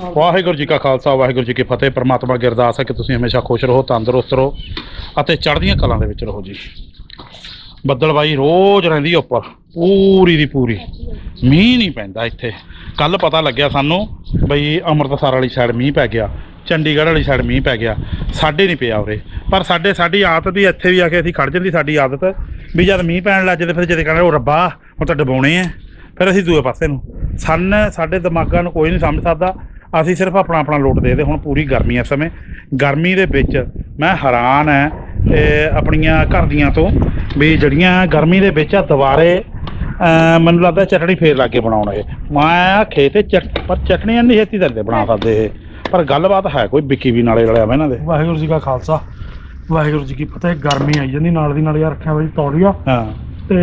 ਵਾਹਿਗੁਰੂ ਜੀ ਕਾ ਖਾਲਸਾ, ਵਾਹਿਗੁਰੂ ਜੀ ਕੀ ਫਤਿਹ। ਪ੍ਰਮਾਤਮਾ ਅੱਗੇ ਅਰਦਾਸ ਹੈ ਕਿ ਤੁਸੀਂ ਹਮੇਸ਼ਾ ਖੁਸ਼ ਰਹੋ, ਤੰਦਰੁਸਤ ਰਹੋ ਅਤੇ ਚੜ੍ਹਦੀਆਂ ਕਲਾਂ ਦੇ ਵਿੱਚ ਰਹੋ ਜੀ। ਬੱਦਲਬਾਈ ਰੋਜ਼ ਰਹਿੰਦੀ ਉੱਪਰ, ਪੂਰੀ ਦੀ ਪੂਰੀ। ਮੀਂਹ ਨਹੀਂ ਪੈਂਦਾ ਇੱਥੇ। ਕੱਲ ਪਤਾ ਲੱਗਿਆ ਸਾਨੂੰ ਬਈ ਅੰਮ੍ਰਿਤਸਰ ਵਾਲੀ ਸਾਈਡ ਮੀਂਹ ਪੈ ਗਿਆ, ਚੰਡੀਗੜ੍ਹ ਵਾਲੀ ਸਾਈਡ ਮੀਂਹ ਪੈ ਗਿਆ। ਸਾਡੇ ਨਹੀਂ ਪਿਆ ਉਰੇ। ਪਰ ਸਾਡੇ, ਸਾਡੀ ਆਦਤ ਵੀ ਇੱਥੇ ਵੀ ਆ ਕੇ ਅਸੀਂ ਖੜ ਜਾਂਦੀ ਸਾਡੀ ਆਦਤ ਵੀ ਜਦ ਮੀਂਹ ਪੈਣ ਲੱਗ ਜਾਂਦੇ ਫਿਰ ਜਦੇ ਕਹਿੰਦੇ ਉਹ ਰੱਬਾ, ਹੁਣ ਤਾਂ ਡਬਾਉਣੇ ਆ। ਫਿਰ ਅਸੀਂ ਦੂਏ ਪਾਸੇ ਨੂੰ। ਸਨ ਸਾਡੇ ਦਿਮਾਗਾਂ ਨੂੰ ਕੋਈ ਨਹੀਂ ਸਮਝ ਸਕਦਾ। ਅਸੀਂ ਸਿਰਫ ਆਪਣਾ ਆਪਣਾ ਲੋਟ ਦੇ ਦੇ ਹੁਣ ਪੂਰੀ ਗਰਮੀ ਇਸ ਸਮੇਂ। ਗਰਮੀ ਦੇ ਵਿੱਚ ਮੈਂ ਹੈਰਾਨ ਐ ਆਪਣੀਆਂ ਘਰ ਦੀਆਂ ਤੋਂ ਵੀ ਜਿਹੜੀਆਂ ਗਰਮੀ ਦੇ ਵਿੱਚ ਆ ਦੁਬਾਰੇ ਮੈਨੂੰ ਲੱਗਦਾ ਚਟਣੀ ਫੇਰ ਲਾ ਕੇ ਬਣਾਉਣ ਇਹ। ਮੈਂ ਖੇਤ ਚਟ ਪਰ ਚਟਣੀਆਂ ਨਹੀਂ ਛੇਤੀ ਦਿੰਦੇ ਬਣਾ ਸਕਦੇ ਇਹ। ਪਰ ਗੱਲਬਾਤ ਹੈ ਕੋਈ ਵਿੱਕੀ ਵੀ ਨਾਲੇ ਰਲਿਆ ਵਾ ਇਹਨਾਂ ਦੇ। ਵਾਹਿਗੁਰੂ ਜੀ ਕਾ ਖਾਲਸਾ। ਵਾਹਿਗੁਰੂ ਜੀ ਕੀ ਫਤਿਹ ਗਰਮੀ ਆਈ ਜਾਂਦੀ ਨਾਲ ਦੀ ਨਾਲ ਯਾਰ ਰੱਖਿਆ ਬਾਈ ਤੌਲੀਆ। ਹਾਂ। ਤੇ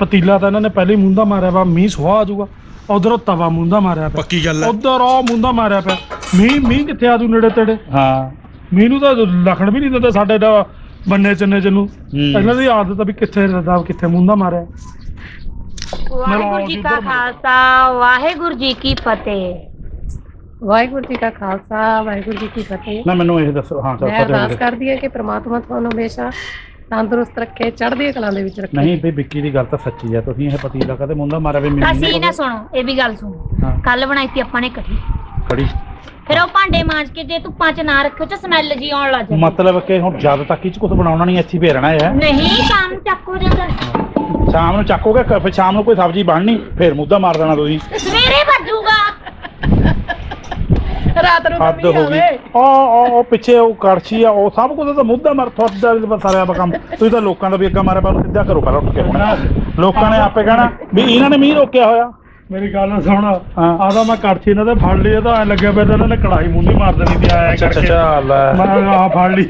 ਪਤੀਲਾ ਤਾਂ ਇਹਨਾਂ ਨੇ ਪਹਿਲੇ ਹੀ ਮੁੰਦਾ ਮਾਰਿਆ ਵਾ ਮੀਂਹ ਸੁਹਾ ਆ ਜਾਊਗਾ। ਉਧਰੋਂ ਤਵਾ ਮੁੰਦਾ ਮਾਰਿਆ ਪਿਆ। ਪੱਕੀ ਗੱਲ ਉਧਰ ਉਹ ਮੁੰਦਾ ਮਾਰਿਆ ਪਿਆ। ਮੀਂਹ ਮੀਂਹ ਕਿੱਥੇ ਆ ਜੂ ਨੇੜੇ ਤੇੜੇ? ਹਾਂ। ਮੀਂਹ ਨੂੰ ਤਾਂ ਲਖਣ ਵੀ ਨਹੀਂ ਦਿੰਦੇ ਸਾਡੇ ਦਾ ਬੰਨੇ ਚੰਨੇ ਚ ਨੂੰ। ਇਹਨਾਂ ਦੀ ਆਦਤ ਆ ਵੀ ਕਿੱਥੇ ਰਦਾ ਕਿੱਥੇ ਮੁੰਦਾ ਮਾਰਿਆ। ਵਾਹਿਗੁਰੂ ਜੀ ਕਾ ਖਾਲਸਾ ਵਾਹਿਗੁਰੂ ਜੀ ਕੀ ਫਤਿਹ। ਵਾਹਿਗੁਰੂ ਜੀ ਕਾ ਖਾਲਸਾ ਵਾਹਿਗੁਰੂ ਜੀ ਕੀ ਫਤਿਹ। ਨਾ ਮੈਨੂੰ ਇਹ ਦੱਸੋ ਹਾਂ ਚੱਲ ਮੈਂ ਅਰਦਾਸ ਕਰਦੀ ਹਾਂ ਕਿ ਪ੍ਰਮਾਤਮਾ ਤੁਹਾਨੂੰ ਹਮੇਸ਼ਾ ਤੰਦਰੁਸਤ ਰੱਖੇ ਚੜ੍ਹਦੀ ਕਲਾਂ ਦੇ ਵਿੱਚ ਰੱਖੇ। ਨਹੀਂ ਵੀ ਵਿੱਕੀ ਦੀ ਗੱਲ ਤਾਂ ਸੱਚੀ ਆ ਤੁਸੀਂ ਇਹ ਪਤੀਲਾ ਕਦੇ ਮੁੰਦਾ ਮਾਰਿਆ ਵੀ ਮੈਨੂੰ ਅਸੀਂ ਨਾ ਸੁਣੋ ਇਹ ਵੀ ਗੱਲ ਸੁਣੋ। ਹਾਂ। ਕੱਲ ਬਣਾਈ ਸੀ ਆਪਾਂ ਨੇ ਕੜੀ। ਖੜੀ ਫਿਰ ਉਹ ਭਾਂਡੇ ਮਾਂਜ ਕੇ ਜੇ ਧੁੱਪਾਂ 'ਚ ਨਾ ਰੱਖੋ ਤੇ ਸਮੈਲ ਜੀ ਆਉਣ ਲੱਗ ਜਾਂਦੀ। ਮਤਲਬ ਕਿ ਹੁਣ ਜਦ ਤੱਕ ਇਹ ਚ ਕੁਝ ਬਣਾਉਣਾ ਨਹੀਂ ਇੱਥੇ ਹੀ ਫੇਰਣਾ ਹੈ। ਨਹੀਂ ਸ਼ਾਮ ਨੂੰ ਚੱਕੋ ਜਾਂਦਾ ਸ਼ਾਮ ਨੂੰ ਚੱਕੋਗੇ ਕ- ਫਿਰ ਸ਼ਾਮ ਨੂੰ ਕੋਈ ਸਬਜ਼ੀ ਬਣਨੀ ਫਿਰ ਮੁੱਦਾ ਮਾਰ ਦੇਣਾ ਤੁਸੀਂ। ਸਵੇਰੇ ਰਾਤ ਨੂੰ ਹੱਦ ਹੋ ਗਈ। ਉਹ ਉਹ ਉਹ ਪਿੱਛੇ ਉਹ ਕੜਛੀ ਆ ਉਹ ਸਭ ਕੁਝ ਤਾਂ ਮੁੱਦਾ ਮਾਰ ਤੁਹਾਡਾ ਵੀ ਸਾਰਿਆਂ ਦਾ ਕੰਮ। ਤੁਸੀਂ ਤਾਂ ਲੋਕਾਂ ਦਾ ਵੀ ਅੱਗਾ ਮਾਰਿਆ ਪਰ ਸਿੱਧਾ ਕਰੋ ਪਹਿਲਾਂ ਉੱਠ ਕੇ ਹੁਣ ਲੋਕਾਂ ਨੇ ਆਪੇ ਕਹਿਣਾ ਵੀ ਇਹਨਾਂ ਨੇ ਮੀਂਹ ਰੋਕਿਆ ਹੋਇਆ। ਮੇਰੀ ਗੱਲ ਸੁਣ। ਆਦਾ ਮੈਂ ਕੜਛੀ ਇਹਨਾਂ ਦੇ ਫੜ ਲਈ ਇਹ ਤਾਂ ਐ ਲੱਗਿਆ ਪਿਆ ਤਾਂ ਇਹਨਾਂ ਨੇ ਕੜਾਈ ਮੁੰਨੀ ਮਾਰ ਦੇਣੀ ਤੇ ਆਇਆ ਕਰਕੇ। ਲੈ। ਮੈਂ ਆ ਫੜ ਲਈ।